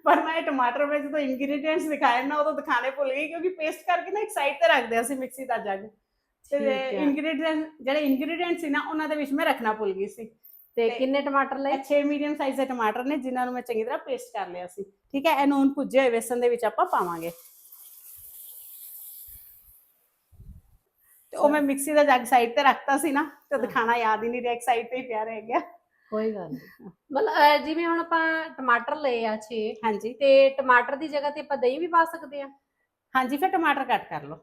ਪਰ ਮੈਂ ਇਹ ਟਮਾਟਰ ਵਿੱਚ ਜਦੋਂ ਇੰਗਰੀਡੀਐਂਟਸ ਦਿਖਾਏ ਨਾ ਉਦੋਂ ਦਿਖਾਣੇ ਭੁੱਲ ਗਈ ਕਿਉਂਕਿ ਪੇਸਟ ਕਰਕੇ ਨਾ ਇੱਕ ਸਾਈਡ ਤੇ ਰੱਖਦੇ ਅਸੀਂ ਮਿਕਸੀ ਦਾ ਜੱਗ। ਤੇ ਠੀਕ ਹੈ। ਇੰਗਰੀਡੀਐਂਟ ਜਿਹੜੇ ਇੰਗਰੀਡੀਐਂਟ ਸੀ ਨਾ ਉਹਨਾਂ ਦੇ ਵਿੱਚ ਮੈਂ ਰੱਖਣਾ ਭੁੱਲ ਗਈ ਸੀ। ਤੇ ਕਿੰਨੇ ਟਮਾਟਰ ਲਏ? ਇਹ 6 ਮੀਡੀਅਮ ਸਾਈਜ਼ ਦੇ ਟਮਾਟਰ ਨੇ ਜਿਨ੍ਹਾਂ ਨੂੰ ਮੈਂ ਚੰਗੀ ਤਰ੍ਹਾਂ ਪੇਸਟ ਕਰ ਲਿਆ ਸੀ। ਠੀਕ ਹੈ ਇਹਨੂੰ ਹੁਣ ਭੁੱਜੇ ਹੋਏ ਵੇਸਣ ਦੇ ਵਿੱਚ ਆਪਾਂ ਪਾਵਾਂਗੇ। ਤੇ ਉਹ ਮੈਂ ਮਿਕਸੀ ਦਾ ਜੱਗ ਸਾਈਡ ਤੇ ਰੱਖਤਾ ਸੀ ਨਾ ਤੇ। ਦਿਖਾਣਾ ਯਾਦ ਹੀ ਨਹੀਂ ਰਿਹਾ ਇੱਕ ਸਾਈਡ ਤੇ ਹੀ ਪਿਆ ਰਹਿ ਗਿਆ। ਕੋਈ ਗੱਲ ਨਹੀਂ ਮਤਲਬ ਜਿਵੇਂ ਹੁਣ ਆਪਾਂ ਟਮਾਟਰ ਲਏ ਆ 6 ਹਾਂਜੀ। ਤੇ ਟਮਾਟਰ ਦੀ ਜਗ੍ਹਾ ਤੇ ਆਪਾਂ ਦਹੀਂ ਵੀ ਪਾ ਸਕਦੇ ਆ? ਹਾਂਜੀ ਫਿਰ ਟਮਾਟਰ ਕੱਟ ਕਰ ਲਓ।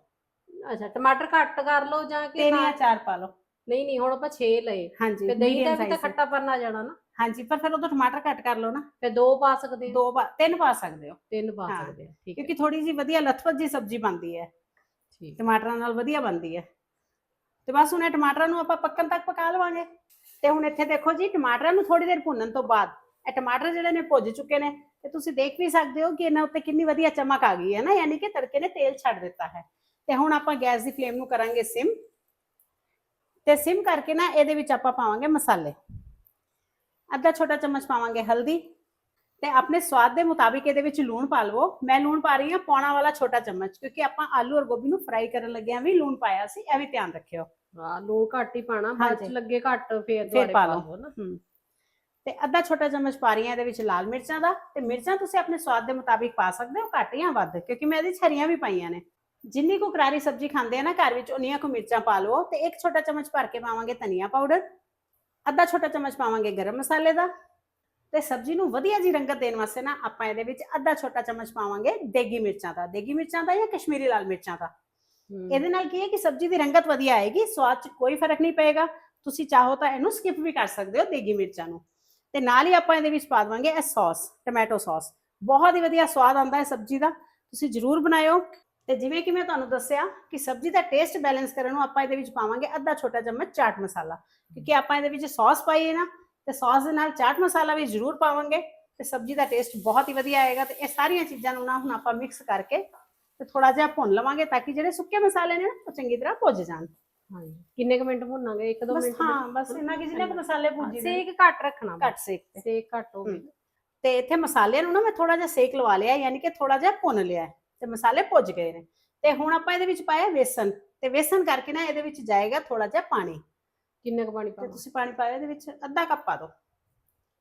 ਅੱਛਾ ਟਮਾਟਰ ਘੱਟ ਕਰ ਲਓ ਜਾਂ ਕਿ ਤਿੰਨ ਜਾਂ ਚਾਰ ਪਾ ਲਓ। ਨਹੀਂ ਨਹੀਂ ਹੁਣ ਆਪਾਂ 6 ਲਏ। ਹਾਂਜੀ ਤੇ ਦਹੀਂ ਦਾ medium ਵੀ ਤਾਂ size ਦੇ। ਖੱਟਾਪਨ ਆ ਜਾਣਾ ਨਾ। ਹਾਂਜੀ ਪਰ ਫਿਰ ਉਦੋਂ ਟਮਾਟਰ ਕੱਟ ਕਰ ਲਓ ਨਾ। ਫਿਰ ਦੋ ਪਾ ਸਕਦੇ ਆ ਦੋ ਪਾ ਤਿੰਨ ਪਾ ਸਕਦੇ ਹੋ। ਤਿੰਨ ਪਾ ਹਾਂ। ਸਕਦੇ ਠੀਕ ਹੈ। ਕਿਉਂਕਿ ਥੋੜੀ ਜੀ ਵਧੀਆ ਲਥਪਥ ਜੀ ਸਬਜ਼ੀ ਬਣਦੀ ਹੈ। ਠੀਕ। ਟਮਾਟਰਾਂ ਨਾਲ ਵਧੀਆ ਬਣਦੀ ਹੈ। ਤੇ ਬਸ ਹੁਣ ਇਹ ਟਮਾਟਰਾਂ ਨੂੰ ਆਪਾਂ ਪੱਕਣ ਤੱਕ ਪਕਾ ਲਵਾਂਗੇ। ਤੇ ਹੁਣ ਇੱਥੇ ਦੇਖੋ ਜੀ ਟਮਾਟਰਾਂ ਨੂੰ ਥੋੜੀ ਦੇਰ ਭੁੰਨਣ ਤੋਂ ਬਾਅਦ ਇਹ ਟਮਾਟਰ ਜਿਹੜੇ ਨੇ ਭੁੱਜ ਚੁੱਕੇ ਨੇ। ਤੇ ਤੁਸੀਂ ਦੇਖ ਵੀ ਸਕਦੇ ਹੋ ਕਿ ਇਹਨਾਂ ਉੱਤੇ ਕਿੰਨੀ ਵਧੀਆ ਚਮਕ ਆ ਗਈ ਹੈ ਨਾ ਯਾਨੀ ਕਿ ਤੜਕੇ ਨੇ ਤੇਲ ਛੱਡ ਦਿੱਤਾ ਹੈ। ਤੇ ਹੁਣ ਆਪਾਂ ਗੈਸ ਦੀ ਫਲੇਮ ਨੂੰ ਕਰਾਂਗੇ ਸਿਮ। ਤੇ ਸਿਮ ਕਰਕੇ ਨਾ ਇਹਦੇ ਵਿੱਚ ਆਪਾਂ ਪਾਵਾਂਗੇ ਮਸਾਲੇ ਅੱਧਾ ਛੋਟਾ ਚਮਚ ਪਾਵਾਂਗੇ ਹਲਦੀ ਤੇ ਆਪਣੇ ਸਵਾਦ ਦੇ ਮੁਤਾਬਿਕ ਇਹਦੇ ਵਿੱਚ ਲੂਣ ਪਾ ਲਵੋ ਮੈਂ ਲੂਣ ਪਾ ਰਹੀ ਹਾਂ ਪੌਣਾ ਵਾਲਾ ਛੋਟਾ ਚਮਚ ਕਿਉਂਕਿ ਆਪਾਂ ਆਲੂ ਔਰ ਗੋਭੀ ਨੂੰ ਫਰਾਈ ਕਰਨ ਲੱਗਿਆਂ ਵੀ ਲੂਣ ਪਾਇਆ ਸੀ ਇਹ ਵੀ ਧਿਆਨ ਰੱਖਿਓ ਹਾਂ ਲੂਣ ਘੱਟ ਹੀ ਪਾਣਾ ਬਾਅਦ। ਲੱਗੇ ਘੱਟ ਫੇਰ ਦੁਬਾਰੇ ਪਾ ਲਓ। ਨਾ। ਤੇ ਅੱਧਾ ਛੋਟਾ ਚਮਚ ਪਾ ਰਹੀ ਹਾਂ ਇਹਦੇ ਵਿੱਚ ਲਾਲ ਮਿਰਚਾਂ ਦਾ ਤੇ ਮਿਰਚਾਂ ਤੁਸੀਂ ਆਪਣੇ ਸਵਾਦ ਦੇ ਮੁਤਾਬਿਕ ਪਾ ਸਕਦੇ ਹੋ ਘੱਟ ਜਾਂ ਵੱਧ ਕਿਉਂਕਿ ਮੈਂ ਇਹਦੇ 'ਚ ਹਰੀਆਂ ਵੀ ਪਾਈਆਂ ਨੇ ਜਿੰਨੀ ਕੁ ਕਰਾਰੀ ਸਬਜ਼ੀ ਖਾਂਦੇ ਆ ਨਾ ਘਰ ਵਿੱਚ ਉਨੀਆਂ ਕੁ ਮਿਰਚਾਂ ਪਾ ਲਓ ਤੇ ਇੱਕ ਛੋਟਾ ਚਮਚ ਭਰ ਕੇ ਪਾਵਾਂਗੇ ਧਨੀਆ ਪਾਊਡਰ ਅੱਧਾ ਛੋਟਾ ਚਮਚ ਪਾਵਾਂਗੇ ਗਰਮ ਮਸਾਲੇ ਦਾ ਤੇ ਸਬਜ਼ੀ ਨੂੰ ਵਧੀਆ ਜੀ ਰੰਗਤ ਦੇਣ ਵਾਸਤੇ ਨਾ ਆਪਾਂ ਇਹਦੇ ਵਿੱਚ ਅੱਧਾ ਛੋਟਾ ਚਮਚ ਪਾਵਾਂਗੇ ਦੇਗੀ ਮਿਰਚਾਂ ਦਾ ਦੇਗੀ ਮਿਰਚਾਂ ਦਾ ਜਾਂ ਕਸ਼ਮੀਰੀ ਲਾਲ ਮਿਰਚਾਂ ਦਾ। ਇਹਦੇ ਨਾਲ ਕੀ ਹੈ ਕਿ ਸਬਜ਼ੀ ਦੀ ਰੰਗਤ ਵਧੀਆ ਆਏਗੀ ਸਵਾਦ 'ਚ ਕੋਈ ਫ਼ਰਕ ਨਹੀਂ ਪਏਗਾ ਤੁਸੀਂ ਚਾਹੋ ਤਾਂ ਇਹਨੂੰ ਸਕਿਪ ਵੀ ਕਰ ਸਕਦੇ ਹੋ ਦੇਗੀ ਮਿਰਚਾਂ ਨੂੰ। ਤੇ ਨਾਲ ਹੀ ਆਪਾਂ ਇਹਦੇ ਵਿੱਚ ਪਾ ਦਵਾਂਗੇ ਇਹ ਸੌਸ ਟੋਮੈਟੋ ਸੌਸ ਬਹੁਤ ਹੀ ਵਧੀਆ ਸਵਾਦ ਆਉਂਦਾ ਹੈ ਸਬਜ਼ੀ ਦਾ ਤੁਸੀਂ ਜ਼ਰੂਰ ਬਣਾਇਓ। ਤੇ ਜਿਵੇਂ ਕਿ ਮੈਂ ਤੁਹਾਨੂੰ ਦੱਸਿਆ ਕਿ ਸਬਜ਼ੀ ਦਾ ਟੇਸਟ ਬੈਲੈਂਸ ਕਰਨ ਨੂੰ ਆਪਾਂ ਇਹਦੇ ਵਿੱਚ ਪਾਵਾਂਗੇ ਅੱਧਾ ਛੋਟਾ ਚਮਚ ਚਾਟ ਮਸਾਲਾ। ਕਿਉਂਕਿ ਆਪਾਂ ਇਹਦੇ ਵਿੱਚ ਸੌਸ ਪਾਈ ਹੈ ਨਾ ਤੇ ਸੌਸ ਦੇ ਨਾਲ ਚਾਟ ਮਸਾਲਾ ਵੀ ਜ਼ਰੂਰ ਪਾਵਾਂਗੇ ਤੇ ਸਬਜ਼ੀ ਦਾ ਟੇਸਟ ਬਹੁਤ ਹੀ ਵਧੀਆ ਆਏਗਾ ਤੇ ਇਹ ਸਾਰੀਆਂ ਚੀਜ਼ਾਂ ਨੂੰ ਨਾ ਹੁਣ ਆਪਾਂ ਮਿਕਸ ਕਰਕੇ ਤੇ ਥੋੜਾ ਜਿਹਾ ਭੁੰਨ ਲਵਾਂਗੇ ਤਾਂ ਕਿ ਜਿਹੜੇ ਸੁੱਕੇ ਮਸਾਲੇ ਨੇ ਨਾ ਉਹ ਚੰਗੀ ਤਰ੍ਹਾਂ ਭੁੱਜ ਜਾਣ। ਹਾਂਜੀ। ਕਿੰਨੇ ਕੁ ਮਿੰਟ ਭੁੰਨਾਂਗੇ? ਇੱਕ ਦੋ ਬਸ ਮਿੰਟ ਹਾਂ ਬਸ ਇੰਨਾ ਕਿ ਜਿੰਨੇ ਕੁ ਮਸਾਲੇ ਭੁੱਜੀ ਸੇਕ ਘੱਟ ਰੱਖਣਾ ਘੱਟ ਸੇਕ ਤੇ। ਸੇਕ ਘੱਟ ਹੋਵੇ। ਤੇ ਇੱਥੇ ਮਸਾਲਿਆਂ ਨੂੰ ਨਾ ਮੈਂ ਥੋੜਾ ਜਿਹਾ ਸੇਕ ਲਵਾ ਲਿਆ ਯਾਨੀ ਕਿ ਥੋੜਾ ਜਿਹਾ ਭੁੰਨ ਲਿਆ। ਤੇ ਮਸਾਲੇ ਭੁੱਜ ਗਏ ਨੇ। ਤੇ ਹੁਣ ਆਪਾਂ ਇਹਦੇ ਵਿੱਚ ਪਾਇਆ ਵੇਸਣ। ਤੇ ਵੇਸਣ ਕਰਕੇ ਨਾ ਇਹਦੇ ਵਿੱਚ ਜਾਏਗਾ ਥੋੜਾ ਜਿਹਾ ਪਾਣੀ। ਕਿੰਨਾ ਕੁ ਪਾਣੀ ਤੇ ਪਾਵਾਂ? ਤੁਸੀਂ ਪਾਣੀ ਪਾਇਆ ਇਹਦੇ ਵਿੱਚ ਅੱਧਾ ਕੱਪ ਪਾ ਦਿਓ।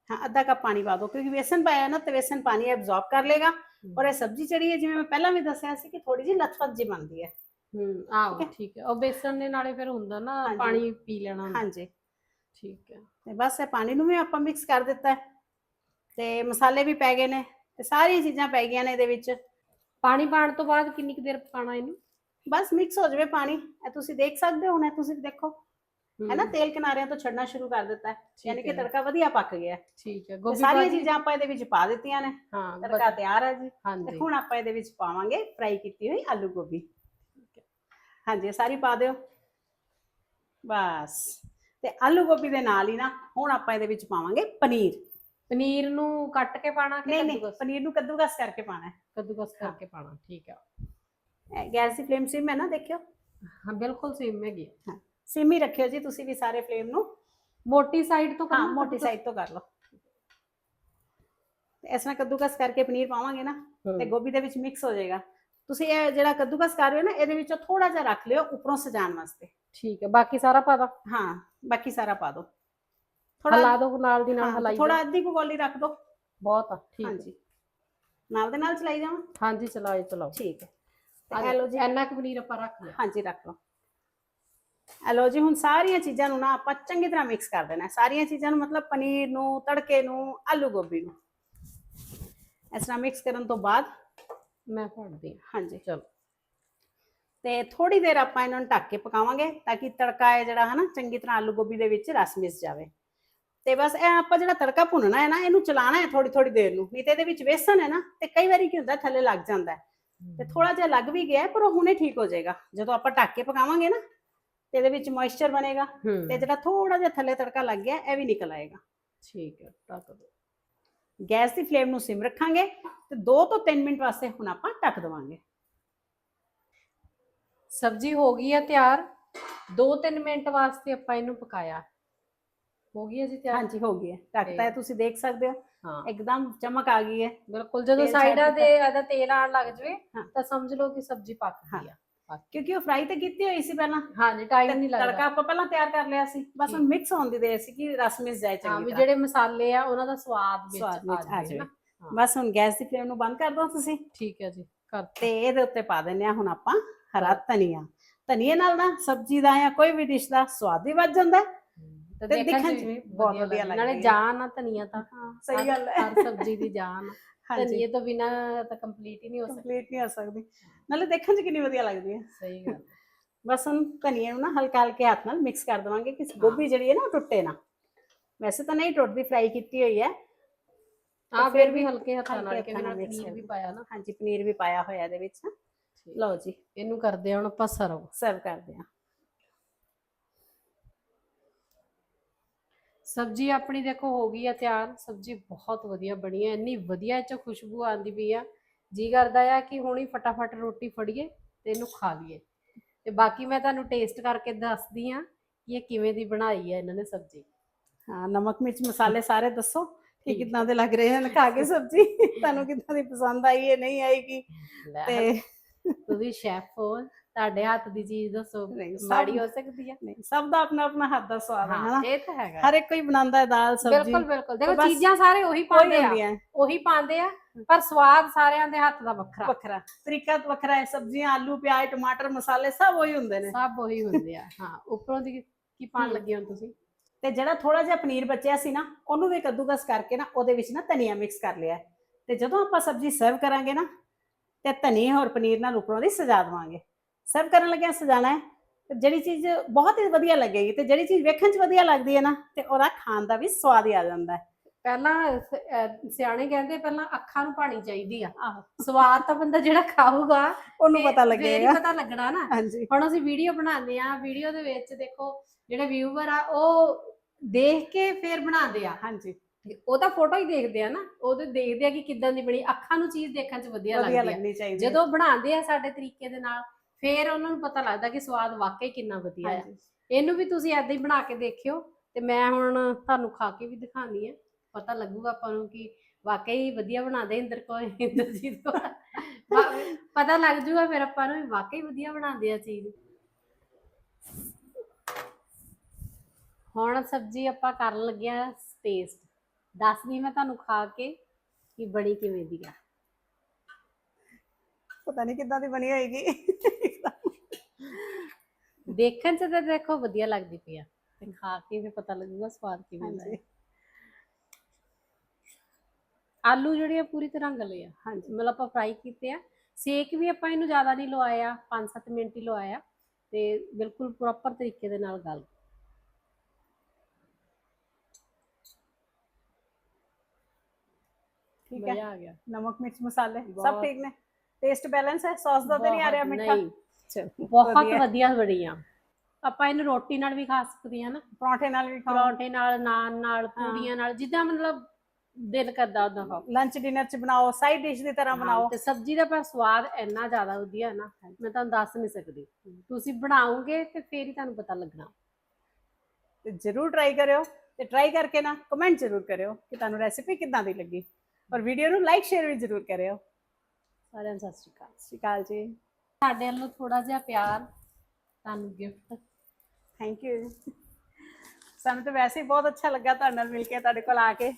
ਹਾਂ ਅੱਧਾ ਕੱਪ ਪਾਣੀ ਪਾ ਦਿਓ। ਕਿਉਂਕਿ ਵੇਸਨ ਪਾਇਆ ਨਾ ਤੇ ਵੇਸਨ ਪਾਣੀ ਐਬਜ਼ੌਰਬ ਕਰ ਲੇਗਾ ਔਰ ਇਹ ਸਬਜ਼ੀ ਜਿਹੜੀ ਹੈ ਜਿਵੇਂ ਮੈਂ ਪਹਿਲਾਂ ਵੀ ਦੱਸਿਆ ਸੀ ਕਿ ਥੋੜੀ ਜਿਹੀ ਲਥਪਥ ਜਿਹੀ ਬਣਦੀ ਹੈ। ਹੂੰ ਆਹੋ ਠੀਕ ਹੈ। ਉਹ ਬੇਸਨ ਦੇ ਨਾਲੇ ਫਿਰ ਹੁੰਦਾ ਨਾ ਹਾਂਜੀ। ਪਾਣੀ ਪੀ ਲੈਣਾ ਹੁੰਦਾ। ਹਾਂਜੀ। ਠੀਕ ਹੈ। ਤੇ ਬਸ ਇਹ ਪਾਣੀ ਨੂੰ ਵੀ ਆਪਾਂ ਮਿਕਸ ਕਰ ਦਿੱਤਾ ਹੈ। ਤੇ ਮਸਾਲੇ ਵੀ ਪੈ ਗਏ ਨੇ। ਤੇ ਸਾਰੀਆਂ ਚੀਜ਼ਾਂ ਪੈ ਗਈਆਂ ਨੇ ਇਹਦੇ ਵਿੱਚ। ਪਾਣੀ ਪਾਣ ਤੋਂ ਬਾਅਦ ਕਿੰਨੀ ਕੁ ਦੇਰ ਪਕਾਣਾ ਇਹਨੂੰ? ਬਸ ਮਿਕਸ ਹੋ ਜਾਵੇ ਪਾਣੀ। ਇਹ ਤੁਸੀਂ ਦੇਖ ਸਕਦੇ ਹੋ ਹੁਣ ਇਹ ਤੁਸੀਂ ਦੇਖੋ। ਹੈ। ਨਾ ਤੇਲ ਕਿਨਾਰਿਆਂ ਤੋਂ ਛੱਡਣਾ ਸ਼ੁਰੂ ਕਰ ਦਿੱਤਾ ਹੈ। ਯਾਨੀ ਕਿ। ਤੜਕਾ ਵਧੀਆ ਪੱਕ ਗਿਆ। ਠੀਕ ਹੈ ਗੋਭੀ ਸਾਰੀਆਂ ਚੀਜ਼ਾਂ ਆਪਾਂ ਇਹਦੇ ਵਿੱਚ ਪਾ ਦਿੱਤੀਆਂ ਨੇ। ਹਾਂ ਤੜਕਾ ਤਿਆਰ ਹੈ ਜੀ। ਤੇ ਹੁਣ ਆਪਾਂ ਇਹਦੇ ਵਿੱਚ ਪਾਵਾਂਗੇ ਫਰਾਈ ਕੀਤੀ ਹੋਈ ਆਲੂ ਗੋਭੀ। ਹਾਂਜੀ ਸਾਰੀ ਪਾ ਦਿਓ। ਬਸ। ਤੇ ਆਲੂ ਗੋਭੀ ਦੇ ਨਾਲ ਹੀ ਨਾ ਹੁਣ ਆਪਾਂ ਇਹਦੇ ਵਿੱਚ ਪਾਵਾਂਗੇ ਪਨੀਰ। ਪਨੀਰ ਨੂੰ ਕੱਟ ਕੇ ਪਾਣਾ ਕਿ ਨਹੀਂ ਨਹੀਂ ਕੱਦੂਕਸ? ਪਨੀਰ ਨੂੰ ਕੱਦੂਕਸ ਕਰਕੇ ਪਾਣਾ ਹੈ। ਕੱਦੂਕਸ ਕਰਕੇ ਪਾਣਾ ਠੀਕ ਹੈ ਗੈਸ ਦੀ ਫਲੇਮ ਸਿਮ ਹੈ ਨਾ ਦੇਖਿਓ। ਹਾਂ ਬਿਲਕੁਲ ਸੇਮ ਹੈਗੀ ਆ। ਸਿਮ ਹੀ ਰੱਖਿਓ ਜੀ ਤੁਸੀਂ ਵੀ ਸਾਰੇ ਫਲੇਮ ਨੂੰ। ਮੋਟੀ ਸਾਈਡ ਤੋਂ ਹਾਂ ਕਰਨਾ ਮੋਟੀ ਕੱਦੂਕਸ? ਸਾਈਡ ਤੋਂ ਕਰ ਲਓ। ਤੇ ਇਸ ਤਰ੍ਹਾਂ ਕੱਦੂਕਸ ਕਰਕੇ ਪਨੀਰ ਪਾਵਾਂਗੇ ਨਾ ਤੇ ਗੋਭੀ ਦੇ ਵਿੱਚ ਮਿਕਸ ਹੋ ਜਾਏਗਾ। ਤੁਸੀਂ ਇਹ ਜਿਹੜਾ ਕੱਦੂਕਸ ਕਰ ਰਹੇ ਹੋ ਨਾ ਇਹਦੇ ਵਿੱਚੋਂ ਥੋੜਾ ਜਿਹਾ ਰੱਖ ਲਿਓ ਉੱਪਰੋਂ ਸਜਾਉਣ ਵਾਸਤੇ। ਠੀਕ ਹੈ ਬਾਕੀ ਸਾਰਾ ਪਾ ਦਾਂ। ਹਾਂ ਬਾਕੀ ਸਾਰਾ ਪਾ ਦਿਓ ਹਲਾ ਦੋ ਨਾਲ ਦੀ ਨਾਲ ਹਲਾਈ ਥੋੜਾ। ਅੱਧੀ ਕੁ ਗੋਲੀ ਰੱਖ ਦਿਓ ਬਹੁਤ ਆ ਠੀਕ ਹਾਂਜੀ। ਨਾਲ ਦੇ ਨਾਲ ਚਲਾਈ ਜਾਵਾਂ? ਹਾਂਜੀ ਚਲਾਓ ਚਲਾਓ। ਠੀਕ ਹੈ ਤੇ ਲਓ ਜੀ। ਇੰਨਾ ਕੁ ਪਨੀਰ ਆਪਾਂ ਰੱਖ ਲਿਆ। ਹਾਂਜੀ ਰੱਖ ਲਓ। ਇਹ ਲਓ ਜੀ ਹੁਣ ਸਾਰੀਆਂ ਚੀਜ਼ਾਂ ਨੂੰ ਨਾ ਆਪਾਂ ਚੰਗੀ ਤਰ੍ਹਾਂ ਮਿਕਸ ਕਰ ਦੇਣਾ। ਸਾਰੀਆਂ ਚੀਜ਼ਾਂ ਨੂੰ ਮਤਲਬ ਪਨੀਰ ਨੂੰ ਤੜਕੇ ਨੂੰ ਆਲੂ ਗੋਭੀ ਨੂੰ। ਇਸ ਤਰ੍ਹਾਂ ਮਿਕਸ ਕਰਨ ਤੋਂ ਬਾਅਦ ਮੈਂ ਫੜਦੀ ਹਾਂ। ਹਾਂਜੀ। ਚਲੋ। ਤੇ ਥੋੜੀ ਦੇਰ ਆਪਾਂ ਇਹਨਾਂ ਨੂੰ ਢੱਕ ਕੇ ਪਕਾਵਾਂਗੇ ਤਾਂ ਕਿ ਤੜਕਾ ਹੈ ਜਿਹੜਾ ਹੈ ਨਾ ਚੰਗੀ ਤਰ੍ਹਾਂ ਆਲੂ ਗੋਭੀ ਦੇ ਵਿੱਚ ਰਸ ਮਿਸ ਜਾਵੇ। ਤੇ ਬਸ ਇਹ ਆਪਾਂ ਜਿਹੜਾ ਤੜਕਾ ਭੁੰਨਣਾ ਹੈ ਨਾ ਇਹਨੂੰ ਚਲਾਣਾ ਹੈ ਥੋੜੀ ਥੋੜੀ ਦੇਰ ਨੂੰ। ਨਹੀਂ ਤੇ ਇਹਦੇ ਵਿੱਚ ਵੇਸਣ ਹੈ ਨਾ ਤੇ ਕਈ ਵਾਰੀ ਕੀ ਹੁੰਦਾ ਥੱਲੇ ਲੱਗ ਜਾਂਦਾ ਤੇ ਥੋੜਾ ਜਿਹਾ ਲੱਗ ਵੀ ਗਿਆ ਪਰ ਉਹ ਹੁਣੇ ਠੀਕ ਹੋ ਜਾਏਗਾ। ਜਦੋਂ ਆਪਾਂ ਢੱਕ ਕੇ ਪਕਾਵਾਂਗੇ ਨਾ ਤੇ ਇਹਦੇ ਵਿੱਚ ਮੋਇਸਚਰ ਬਣੇਗਾ। ਤੇ ਜਿਹੜਾ ਥੋੜਾ ਜਿਹਾ ਥੱਲੇ ਤੜਕਾ ਲੱਗ ਗਿਆ ਇਹ ਵੀ ਨਿਕਲ ਆਏਗਾ। ਠੀਕ ਹੈ ਢੱਕ ਦੋ। ਗੈਸ ਦੀ ਫਲੇਮ ਨੂੰ ਸਿਮ ਰੱਖਾਂਗੇ ਤੇ 2 ਤੋਂ 3 ਮਿੰਟ ਵਾਸਤੇ ਹੁਣ ਆਪਾਂ ਢੱਕ ਦੇਵਾਂਗੇ। ਸਬਜ਼ੀ ਹੋ ਗਈ ਹੈ ਤਿਆਰ। 2-3 ਮਿੰਟ ਵਾਸਤੇ ਆਪਾਂ ਇਹਨੂੰ ਪਕਾਇਆ। ਹੋ ਗਈ ਹੈ ਜੀ ਤਿਆਰ? ਹਾਂਜੀ ਹੋ ਗਈ ਹੈ। ਢੱਕਤਾ ਹੈ ਤੁਸੀਂ ਦੇਖ ਸਕਦੇ ਹੋ। ਹਾਂ। ਇੱਕਦਮ ਚਮਕ ਆ ਗਈ ਹੈ। ਬਿਲਕੁਲ ਜਦੋਂ ਸਾਈਡਾਂ। ਤੇ ਇਹਦਾ ਤੇਲ ਆਣ ਲੱਗ ਜਵੇ ਹਾਂ। ਤਾਂ ਸਮਝ ਲਓ ਕਿ ਸਬਜ਼ੀ ਪੱਕ ਗਈ ਆ ਕਿਉਂਕਿ ਉਹ ਫਰਾਈ ਤੇ ਕੀਤੀ ਹੋਈ ਸੀ ਪਹਿਲਾਂ। ਹਾਂਜੀ ਟਾਈਮ ਨਹੀਂ ਤੜਕਾ ਲੱਗਦਾ ਆਪਾਂ ਪਹਿਲਾਂ ਤਿਆਰ ਕਰ ਲਿਆ ਸੀ। ਬਸ ਹੁਣ ਮਿਕਸ ਹੋਣ ਦੀ ਦੇਰ ਸੀ ਕਿ ਰਸ ਮਿਸ ਜਾਏ ਹਾਂ ਚੰਗੀ ਵੀ ਤਰ੍ਹਾਂ। ਜਿਹੜੇ ਮਸਾਲੇ ਆ ਉਹਨਾਂ ਦਾ ਸਵਾਦ ਵਿੱਚ ਆ ਜਾਵੇ ਬਸ ਹੁਣ ਗੈਸ ਦੀ ਫਲੇਮ ਨੂੰ ਬੰਦ ਕਰ ਦਿਓ ਤੁਸੀਂ। ਠੀਕ ਹੈ ਜੀ ਕਰ ਤੇ ਇਹਦੇ ਉੱਤੇ ਪਾ ਦਿੰਨੇ ਆ ਹੁਣ ਆਪਾਂ ਹਰਾ ਧਨੀਆ। ਧਨੀਏ ਨਾਲ ਨਾ ਸਬਜ਼ੀ ਦਾ ਜਾਂ ਕੋਈ ਵੀ ਡਿਸ਼ ਦਾ ਸਵਾਦ ਵੀ ਵੱਧ ਜਾਂਦਾ। ਹੈ ਤੇ ਤੇ ਦੇਖਣ ਚ ਵੀ ਬਹੁਤ ਵਧੀਆ ਲੱਗਦਾ। ਨਾਲੇ ਹੈ। ਜਾਨ ਆ ਧਨੀਆ ਤਾਂ। ਹਾਂ ਸਹੀ ਗੱਲ ਹੈ। ਹਰ ਸਬਜ਼ੀ ਦੀ ਜਾਨ। ਆ। ਹਾਂਜੀ। ਧਨੀਏ ਤੋਂ ਬਿਨਾ ਤਾਂ ਕੰਪਲੀਟ ਹੀ ਨਹੀਂ ਹੋ ਸਕਦੀ। ਕੰਪਲੀਟ ਨਹੀਂ ਹੋ ਸਕਦੀ। ਨਾਲੇ ਦੇਖਣ ਚ ਕਿੰਨੀ ਵਧੀਆ ਲੱਗਦੀ ਹੈ। ਸਹੀ ਗੱਲ ਬਸ ਹੁਣ ਧਨੀਏ ਨੂੰ ਨਾ ਹਲਕਾ ਹਲਕੇ ਹੱਥ ਨਾਲ ਮਿਕਸ ਕਰ ਦੇਵਾਂਗੇ ਕਿ ਗੋਭੀ ਜਿਹੜੀ ਹੈ ਨਾ ਉਹ ਟੁੱਟੇ ਨਾ। ਵੈਸੇ ਤਾਂ ਨਹੀਂ ਟੁੱਟਦੀ ਫਰਾਈ ਕੀਤੀ ਹੋਈ ਹੈ। ਆ ਫਿਰ ਫਿਰ ਵੀ ਵੀ ਹਲਕੇ ਹੱਥਾਂ ਨਾਲ ਹਲਕੇ ਕਿਉਂਕਿ ਹੱਥਾਂ ਨਾਲ ਨਾਲ mix ਪਨੀਰ ਵੀ ਪਾਇਆ ਨਾ। ਹਾਂਜੀ ਪਨੀਰ ਵੀ ਪਾਇਆ ਹੋਇਆ ਇਹਦੇ ਵਿੱਚ। ਲਓ ਜੀ। ਇਹਨੂੰ ਕਰਦੇ ਹਾਂ ਹੁਣ ਆਪਾਂ ਸਰਵ। ਸਰਵ ਕਰਦੇ ਹਾਂ। ਸਬਜ਼ੀ ਆਪਣੀ ਦੇਖੋ ਹੋ ਗਈ ਆ ਤਿਆਰ ਸਬਜ਼ੀ ਬਹੁਤ ਵਧੀਆ ਬਣੀ ਹੈ ਇੰਨੀ ਵਧੀਆ ਇਹ ਚੋਂ ਖੁਸ਼ਬੂ ਆਉਂਦੀ ਪਈ ਆ। ਜੀ ਕਰਦਾ ਆ ਕਿ ਹੁਣੀ ਫਟਾਫਟ ਰੋਟੀ ਫੜੀਏ ਤੇ ਇਹਨੂੰ ਖਾ ਲਈਏ। ਤੇ ਬਾਕੀ ਮੈਂ ਤੁਹਾਨੂੰ ਟੇਸਟ ਕਰਕੇ ਦੱਸਦੀ ਆ ਕਿ ਇਹ ਕਿਵੇਂ ਦੀ ਬਣਾਈ ਹੈ ਇਹਨਾਂ ਨੇ ਸਬਜ਼ੀ। ਹਾਂ ਨਮਕ ਮਿਰਚ ਮਸਾਲੇ ਸਾਰੇ ਦੱਸੋ ਕਿ। ਕਿੰਨਾ ਦੇ ਲੱਗ ਰਹੇ ਹਨ ਖਾ ਕੇ ਸਬਜ਼ੀ? ਤੁਹਾਨੂੰ ਕਿੰਨਾ ਦੀ ਪਸੰਦ ਆਈ ਹੈ ਨਹੀਂ ਆਏਗੀ ਲੈ, ਤੇ ਤੁਸੀਂ ਸ਼ੈਫ ਹੋ। ਤੁਹਾਡੇ ਹੱਥ ਦੀ ਚੀਜ਼ ਦੱਸੋ ਨਹੀਂ, ਸਭ- ਮਾੜੀ ਹੋ ਸਕਦੀ ਆ। ਨਹੀਂ ਸਭ ਦਾ ਆਪਣਾ ਆਪਣਾ ਹੱਥ ਦਾ ਸਵਾਦ ਹੈ ਹਾਂ ਹਨਾ? ਇਹ ਤਾਂ ਹੈਗਾ। ਹਰ ਇੱਕ ਕੋਈ ਬਣਾਉਂਦਾ ਹੈ ਦਾਲ ਸਬਜ਼ੀ। ਬਿਲਕੁਲ ਬਿਲਕੁਲ। ਦੇਖੋ ਬਸ ਚੀਜ਼ਾਂ ਸਾਰੇ ਉਹੀ ਕੋਈ ਪਾਉਂਦੇ ਆ। ਹੁੰਦੀਆਂ। ਉਹੀ ਪਾਉਂਦੇ ਆ ਪਰ ਸਵਾਦ ਸਾਰਿਆਂ ਦੇ ਹੱਥ ਦਾ ਵੱਖਰਾ। ਵੱਖਰਾ। ਤਰੀਕਾ ਤਾਂ ਵੱਖਰਾ ਹੈ ਸਬਜ਼ੀਆਂ ਆਲੂ ਪਿਆਜ਼ ਟਮਾਟਰ ਮਸਾਲੇ ਸਭ ਉਹੀ ਹੁੰਦੇ ਨੇ। ਸਭ ਉਹੀ ਹੁੰਦੇ ਆ ਹਾਂ। ਉੱਪਰੋਂ ਦੀ ਕੀ ਪਾਣ ਹਮ। ਲੱਗੇ ਹੋ ਤੁਸੀਂ? ਤੇ ਜਿਹੜਾ ਥੋੜਾ ਜਿਹਾ ਪਨੀਰ ਬਚਿਆ ਸੀ ਨਾ ਉਹਨੂੰ ਵੀ ਕੱਦੂਕਸ ਕਰਕੇ ਨਾ ਉਹਦੇ ਵਿੱਚ ਨਾ ਧਨੀਆ ਮਿਕਸ ਕਰ ਲਿਆ। ਹੈ। ਤੇ ਜਦੋਂ ਆਪਾਂ ਸਬਜ਼ੀ ਸਰਵ ਕਰਾਂਗੇ ਨਾ ਤੇ ਧਨੀਏ ਔਰ ਪਨੀਰ ਨਾਲ ਉੱਪਰੋਂ ਦੀ ਸਜਾ ਦੇਵਾਂਗੇ। ਸਰਵ ਕਰਨ ਲੱਗਿਆ ਸਜਾਣਾ ਹੈ। ਤੇ ਜਿਹੜੀ ਚੀਜ਼ ਬਹੁਤ ਹੀ ਵਧੀਆ ਲੱਗੇਗੀ ਤੇ ਜਿਹੜੀ ਚੀਜ਼ ਵੇਖਣ 'ਚ ਵਧੀਆ ਲੱਗਦੀ ਹੈ ਨਾ ਤੇ ਉਹਦਾ ਖਾਣ ਦਾ ਵੀ ਸਵਾਦ ਹੀ ਆ ਜਾਂਦਾ ਹੈ। ਪਹਿਲਾਂ ਸ- ਅਹ ਸਿਆਣੇ ਕਹਿੰਦੇ ਪਹਿਲਾਂ ਅੱਖਾਂ ਨੂੰ ਪਾਣੀ ਚਾਹੀਦੀ ਆ। ਆਹੋ। ਸਵਾਦ ਤਾਂ ਬੰਦਾ ਜਿਹੜਾ ਖਾਊਗਾ ਉਹਨੂੰ ਪਤਾ ਲੱਗੇਗਾ। ਪਤਾ ਲੱਗਣਾ ਨਾ। ਹਾਂਜੀ। ਹੁਣ ਅਸੀਂ ਵੀਡੀਓ ਬਣਾਉਂਦੇ ਆ ਵੀਡੀਓ ਦੇ ਵਿੱਚ ਦੇਖੋ ਜਿਹੜੇ ਵਿਊਵਰ ਆ ਉਹ ਦੇਖ ਕੇ ਫੇਰ ਬਣਾਉਂਦੇ ਆ। ਹਾਂਜੀ। ਤੇ ਉਹ ਤਾਂ ਫੋਟੋ ਹੀ ਦੇਖਦੇ ਆ ਨਾ। ਉਹਦੇ ਦੇਖਦੇ ਆ ਕਿ ਕਿਦਾਂ ਦੀ ਬਣੀ। ਅੱਖਾਂ ਨੂੰ ਚੀਜ਼ ਦੇਖਣ 'ਚ ਵਧੀਆ ਵਧੀਆ ਲੱਗਦੀ ਆ। ਲੱਗਣੀ ਚਾਹੀਦੀ ਹੈ। ਜਦੋਂ ਬਣਾਉਂਦੇ ਆ ਸਾਡੇ ਤਰੀਕੇ ਦੇ ਨਾਲ ਫੇਰ ਉਹਨਾਂ ਨੂੰ ਪਤਾ ਲੱਗਦਾ ਕਿ ਸਵਾਦ ਵਾਕਈ ਕਿੰਨਾ ਵਧੀਆ ਹੈ। ਇਹਨੂੰ ਵੀ ਤੁਸੀਂ ਐਦਾਂ ਹੀ ਬਣਾ ਕੇ ਦੇਖਿਓ ਤੇ ਮੈਂ ਹੁਣ ਤੁਹਾਨੂੰ ਖਾ ਕੇ ਵੀ ਦਿਖਾਣੀ ਹੈ ਪਤਾ ਲੱਗੂਗਾ ਆਪਾਂ ਨੂੰ ਕਿ ਵਾਕਈ ਵਧੀਆ ਬਣਾਉਂਦੇ ਇੰਦਰ ਕੋ ਇੰਦਰਜੀਤ ਕੋ ਪਤਾ ਲੱਗ ਜੂਗਾ ਫਿਰ ਆਪਾਂ ਨੂੰ ਵਾਕਈ ਵਧੀਆ ਬਣਾਉਂਦੇ ਆ ਚੀਜ਼। ਹੁਣ ਸਬਜ਼ੀ ਆਪਾਂ ਕਰਨ ਲੱਗੇ ਆ ਟੇਸਟ ਦੱਸਦੀ ਮੈਂ ਤੁਹਾਨੂੰ ਖਾ ਕੇ ਕਿ ਬਣੀ ਕਿਵੇਂ ਦੀ ਆ। ਪਤਾ ਨਹੀਂ ਕਿੱਦਾਂ ਦੀ ਬਣੀ ਹੋਏਗੀ। ਦੇਖਣ ਚ ਤਾਂ ਦੇਖੋ ਵਧੀਆ ਲੱਗਦੀ ਪਈ ਆ। ਤੇ ਖਾ ਕੇ ਵੀ ਪਤਾ ਲੱਗੂਗਾ ਸਵਾਦ ਕਿਵੇਂ ਦਾ ਹਾਂਜੀ। ਹੈ। ਆਲੂ ਜਿਹੜੇ ਆ ਪੂਰੀ ਤਰ੍ਹਾਂ ਗਲੇ ਆ। ਹਾਂਜੀ। ਮਤਲਬ ਆਪਾਂ ਫਰਾਈ ਕੀਤੇ ਆ। ਸੇਕ ਵੀ ਆਪਾਂ ਇਹਨੂੰ ਜ਼ਿਆਦਾ ਨਹੀਂ ਲਵਾਇਆ 5-7 ਮਿੰਟ ਹੀ ਲਵਾਇਆ। ਤੇ ਬਿਲਕੁਲ ਪ੍ਰੋਪਰ ਤਰੀਕੇ ਦੇ ਨਾਲ ਗਲ ਗਏ। ਠੀਕ ਹੈ। ਮਜ਼ਾ ਆ ਗਿਆ। ਨਮਕ ਮਿਰਚ ਮਸਾਲੇ ਸਭ ਬਹੁਤ। ਠੀਕ ਨੇ? ਟੇਸਟ ਬੈਲੈਂਸ ਹੈ? ਸੌਸ ਦਾ ਤਾਂ ਨਹੀਂ ਆ ਰਿਹਾ ਬਹੁਤ- ਮਿੱਠਾ? ਨਹੀਂ, ਚਲੋ ਬਹੁਤ ਵਧੀਆ। ਬੜੀਆਂ। ਆਪਾਂ ਇਹਨੂੰ ਰੋਟੀ ਨਾਲ ਵੀ ਖਾ ਸਕਦੇ ਆ ਨਾ। ਪਰੌਂਠੇ ਨਾਲ ਵੀ ਖਾਓ। ਪਰੌਂਠੇ ਨਾਲ ਨਾਨ ਨਾਲ ਪੂੜੀਆਂ ਨਾਲ ਜਿੱਦਾਂ ਮਤਲਬ ਦਿਲ ਕਰਦਾ ਉਦਾਂ ਖਾਓ। ਲੰਚ ਡਿਨਰ ਚ ਬਣਾਓ ਸਾਈਡ ਡਿਸ਼ ਦੀ ਤਰ੍ਹਾਂ ਬਣਾਓ। ਤੇ ਸਬਜ਼ੀ ਦਾ ਪਰ ਸਵਾਦ ਇੰਨਾ ਜ਼ਿਆਦਾ ਵਧੀਆ ਹੈ ਨਾ ਮੈਂ ਤੁਹਾਨੂੰ ਦੱਸ ਨਹੀਂ ਸਕਦੀ। ਤੁਸੀਂ ਬਣਾਓਗੇ ਤੇ ਫੇਰ ਹੀ ਤੁਹਾਨੂੰ ਪਤਾ ਲੱਗਣਾ। ਤੇ ਜਰੂਰ ਟਰਾਈ ਕਰਿਓ ਤੇ ਟਰਾਈ ਕਰਕੇ ਨਾ ਕਮੈਂਟ ਜਰੂਰ ਕਰਿਓ ਕਿ ਤੁਹਾਨੂੰ ਰੈਸਿਪੀ ਕਿੱਦਾਂ ਦੀ ਲੱਗੀ। ਔਰ ਵੀਡੀਓ ਨੂੰ ਲਾਈਕ ਸ਼ੇਅਰ ਵੀ ਜਰੂਰ ਕਰਿਓ। ਸਾਰਿਆਂ ਨੂੰ ਸਤਿ ਸ਼੍ਰੀ ਅਕਾਲ। ਸ਼੍ਰੀ ਅਕਾਲ ਜੀ। ਸਾਡੇ ਵੱਲੋਂ ਥੋੜਾ ਜਿਹਾ ਪਿਆਰ ਤੁਹਾਨੂੰ ਗਿਫਟ ਥੈਂਕ ਯੂ ਸਾਨੂੰ ਤਾਂ ਵੈਸੇ ਹੀ ਬਹੁਤ ਅੱਛਾ ਲੱਗਾ ਤੁਹਾਡੇ ਨਾਲ ਮਿਲ ਕੇ ਤੁਹਾਡੇ ਕੋਲ ਆ ਕੇ।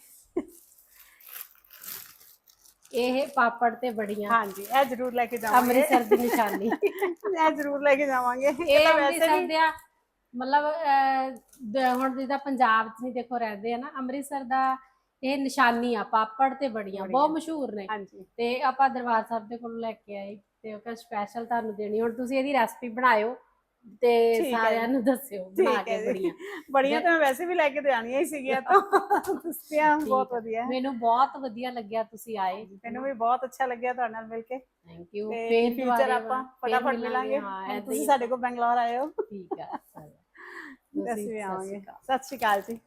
ਇਹ ਪਾਪੜ ਤੇ ਬੜੀਆਂ। ਹਾਂਜੀ ਇਹ ਜਰੂਰ ਲੈ ਕੇ ਜਾਵਾਂਗੇ। ਅੰਮ੍ਰਿਤਸਰ ਦੀ ਨਿਸ਼ਾਨੀ। ਇਹ ਜਰੂਰ ਲੈ ਕੇ ਜਾਵਾਂਗੇ। ਇਹ ਤਾਂ ਵੈਸੇ ਅੰਮ੍ਰਿਤਸਰ ਵੀ ਦੇ ਆ ਮਤਲਬ ਅਹ, ਦ- ਹੁਣ ਜਿੱਦਾਂ ਪੰਜਾਬ 'ਚ ਨਹੀਂ ਦੇਖੋ ਰਹਿੰਦੇ ਆ ਨਾ ਅੰਮ੍ਰਿਤਸਰ ਦਾ ਇਹ ਨਿਸ਼ਾਨੀ ਆ ਪਾਪੜ ਤੇ ਬੜੀਆਂ। ਬਹੁਤ ਮਸ਼ਹੂਰ ਨੇ। ਹਾਂਜੀ। ਤੇ ਆਪਾਂ ਦਰਬਾਰ ਸਾਹਿਬ ਦੇ ਕੋਲ ਲੈ ਕੇ ਆਏ। ਤੇ ਉਹ ਕਹਿੰਦਾ ਸਪੈਸ਼ਲ ਤੁਹਾਨੂੰ ਦੇਣੀ ਹੁਣ ਤੁਸੀਂ ਇਹਦੀ ਰੈਸਪੀ ਬਣਾਇਓ ਤੇ ਸਾਰਿਆਂ ਨੂੰ ਦੱਸਿਓ ਬਣਾ ਕੇ। ਬੜੀਆਂ। ਬੜੀਆਂ ਤਾਂ ਮੈਂ ਵੈਸੇ ਵੀ ਲੈ ਕੇ ਤੇ ਆਣੀਆਂ ਹੀ ਸੀਗੀਆਂ ਤਾਂ। ਦੱਸਿਆ ਬਹੁਤ ਵਧੀਆ। ਮੈਨੂੰ ਬਹੁਤ ਵਧੀਆ ਲੱਗਿਆ ਤੁਸੀਂ ਆਏ। ਮੈਨੂੰ ਵੀ ਬਹੁਤ ਅੱਛਾ ਲੱਗਿਆ ਤੁਹਾਡੇ ਨਾਲ ਮਿਲ ਕੇ। ਥੈਂਕ ਯੂ ਫੇਰ ਫਿਊਚਰ ਆਪਾਂ ਫੇਰ ਫਟਾਫਟ ਮਿਲਾਂਗੇ। ਤੁਸੀਂ ਸਾਡੇ ਕੋਲ ਬੰਗਲੌਰ ਆਏ ਹੋ। ਠੀਕ ਆ। ਅਸੀਂ ਵੀ ਆਵਾਂਗੇ। ਸਤਿ ਸ਼੍ਰੀ ਅਕਾਲ ਜੀ।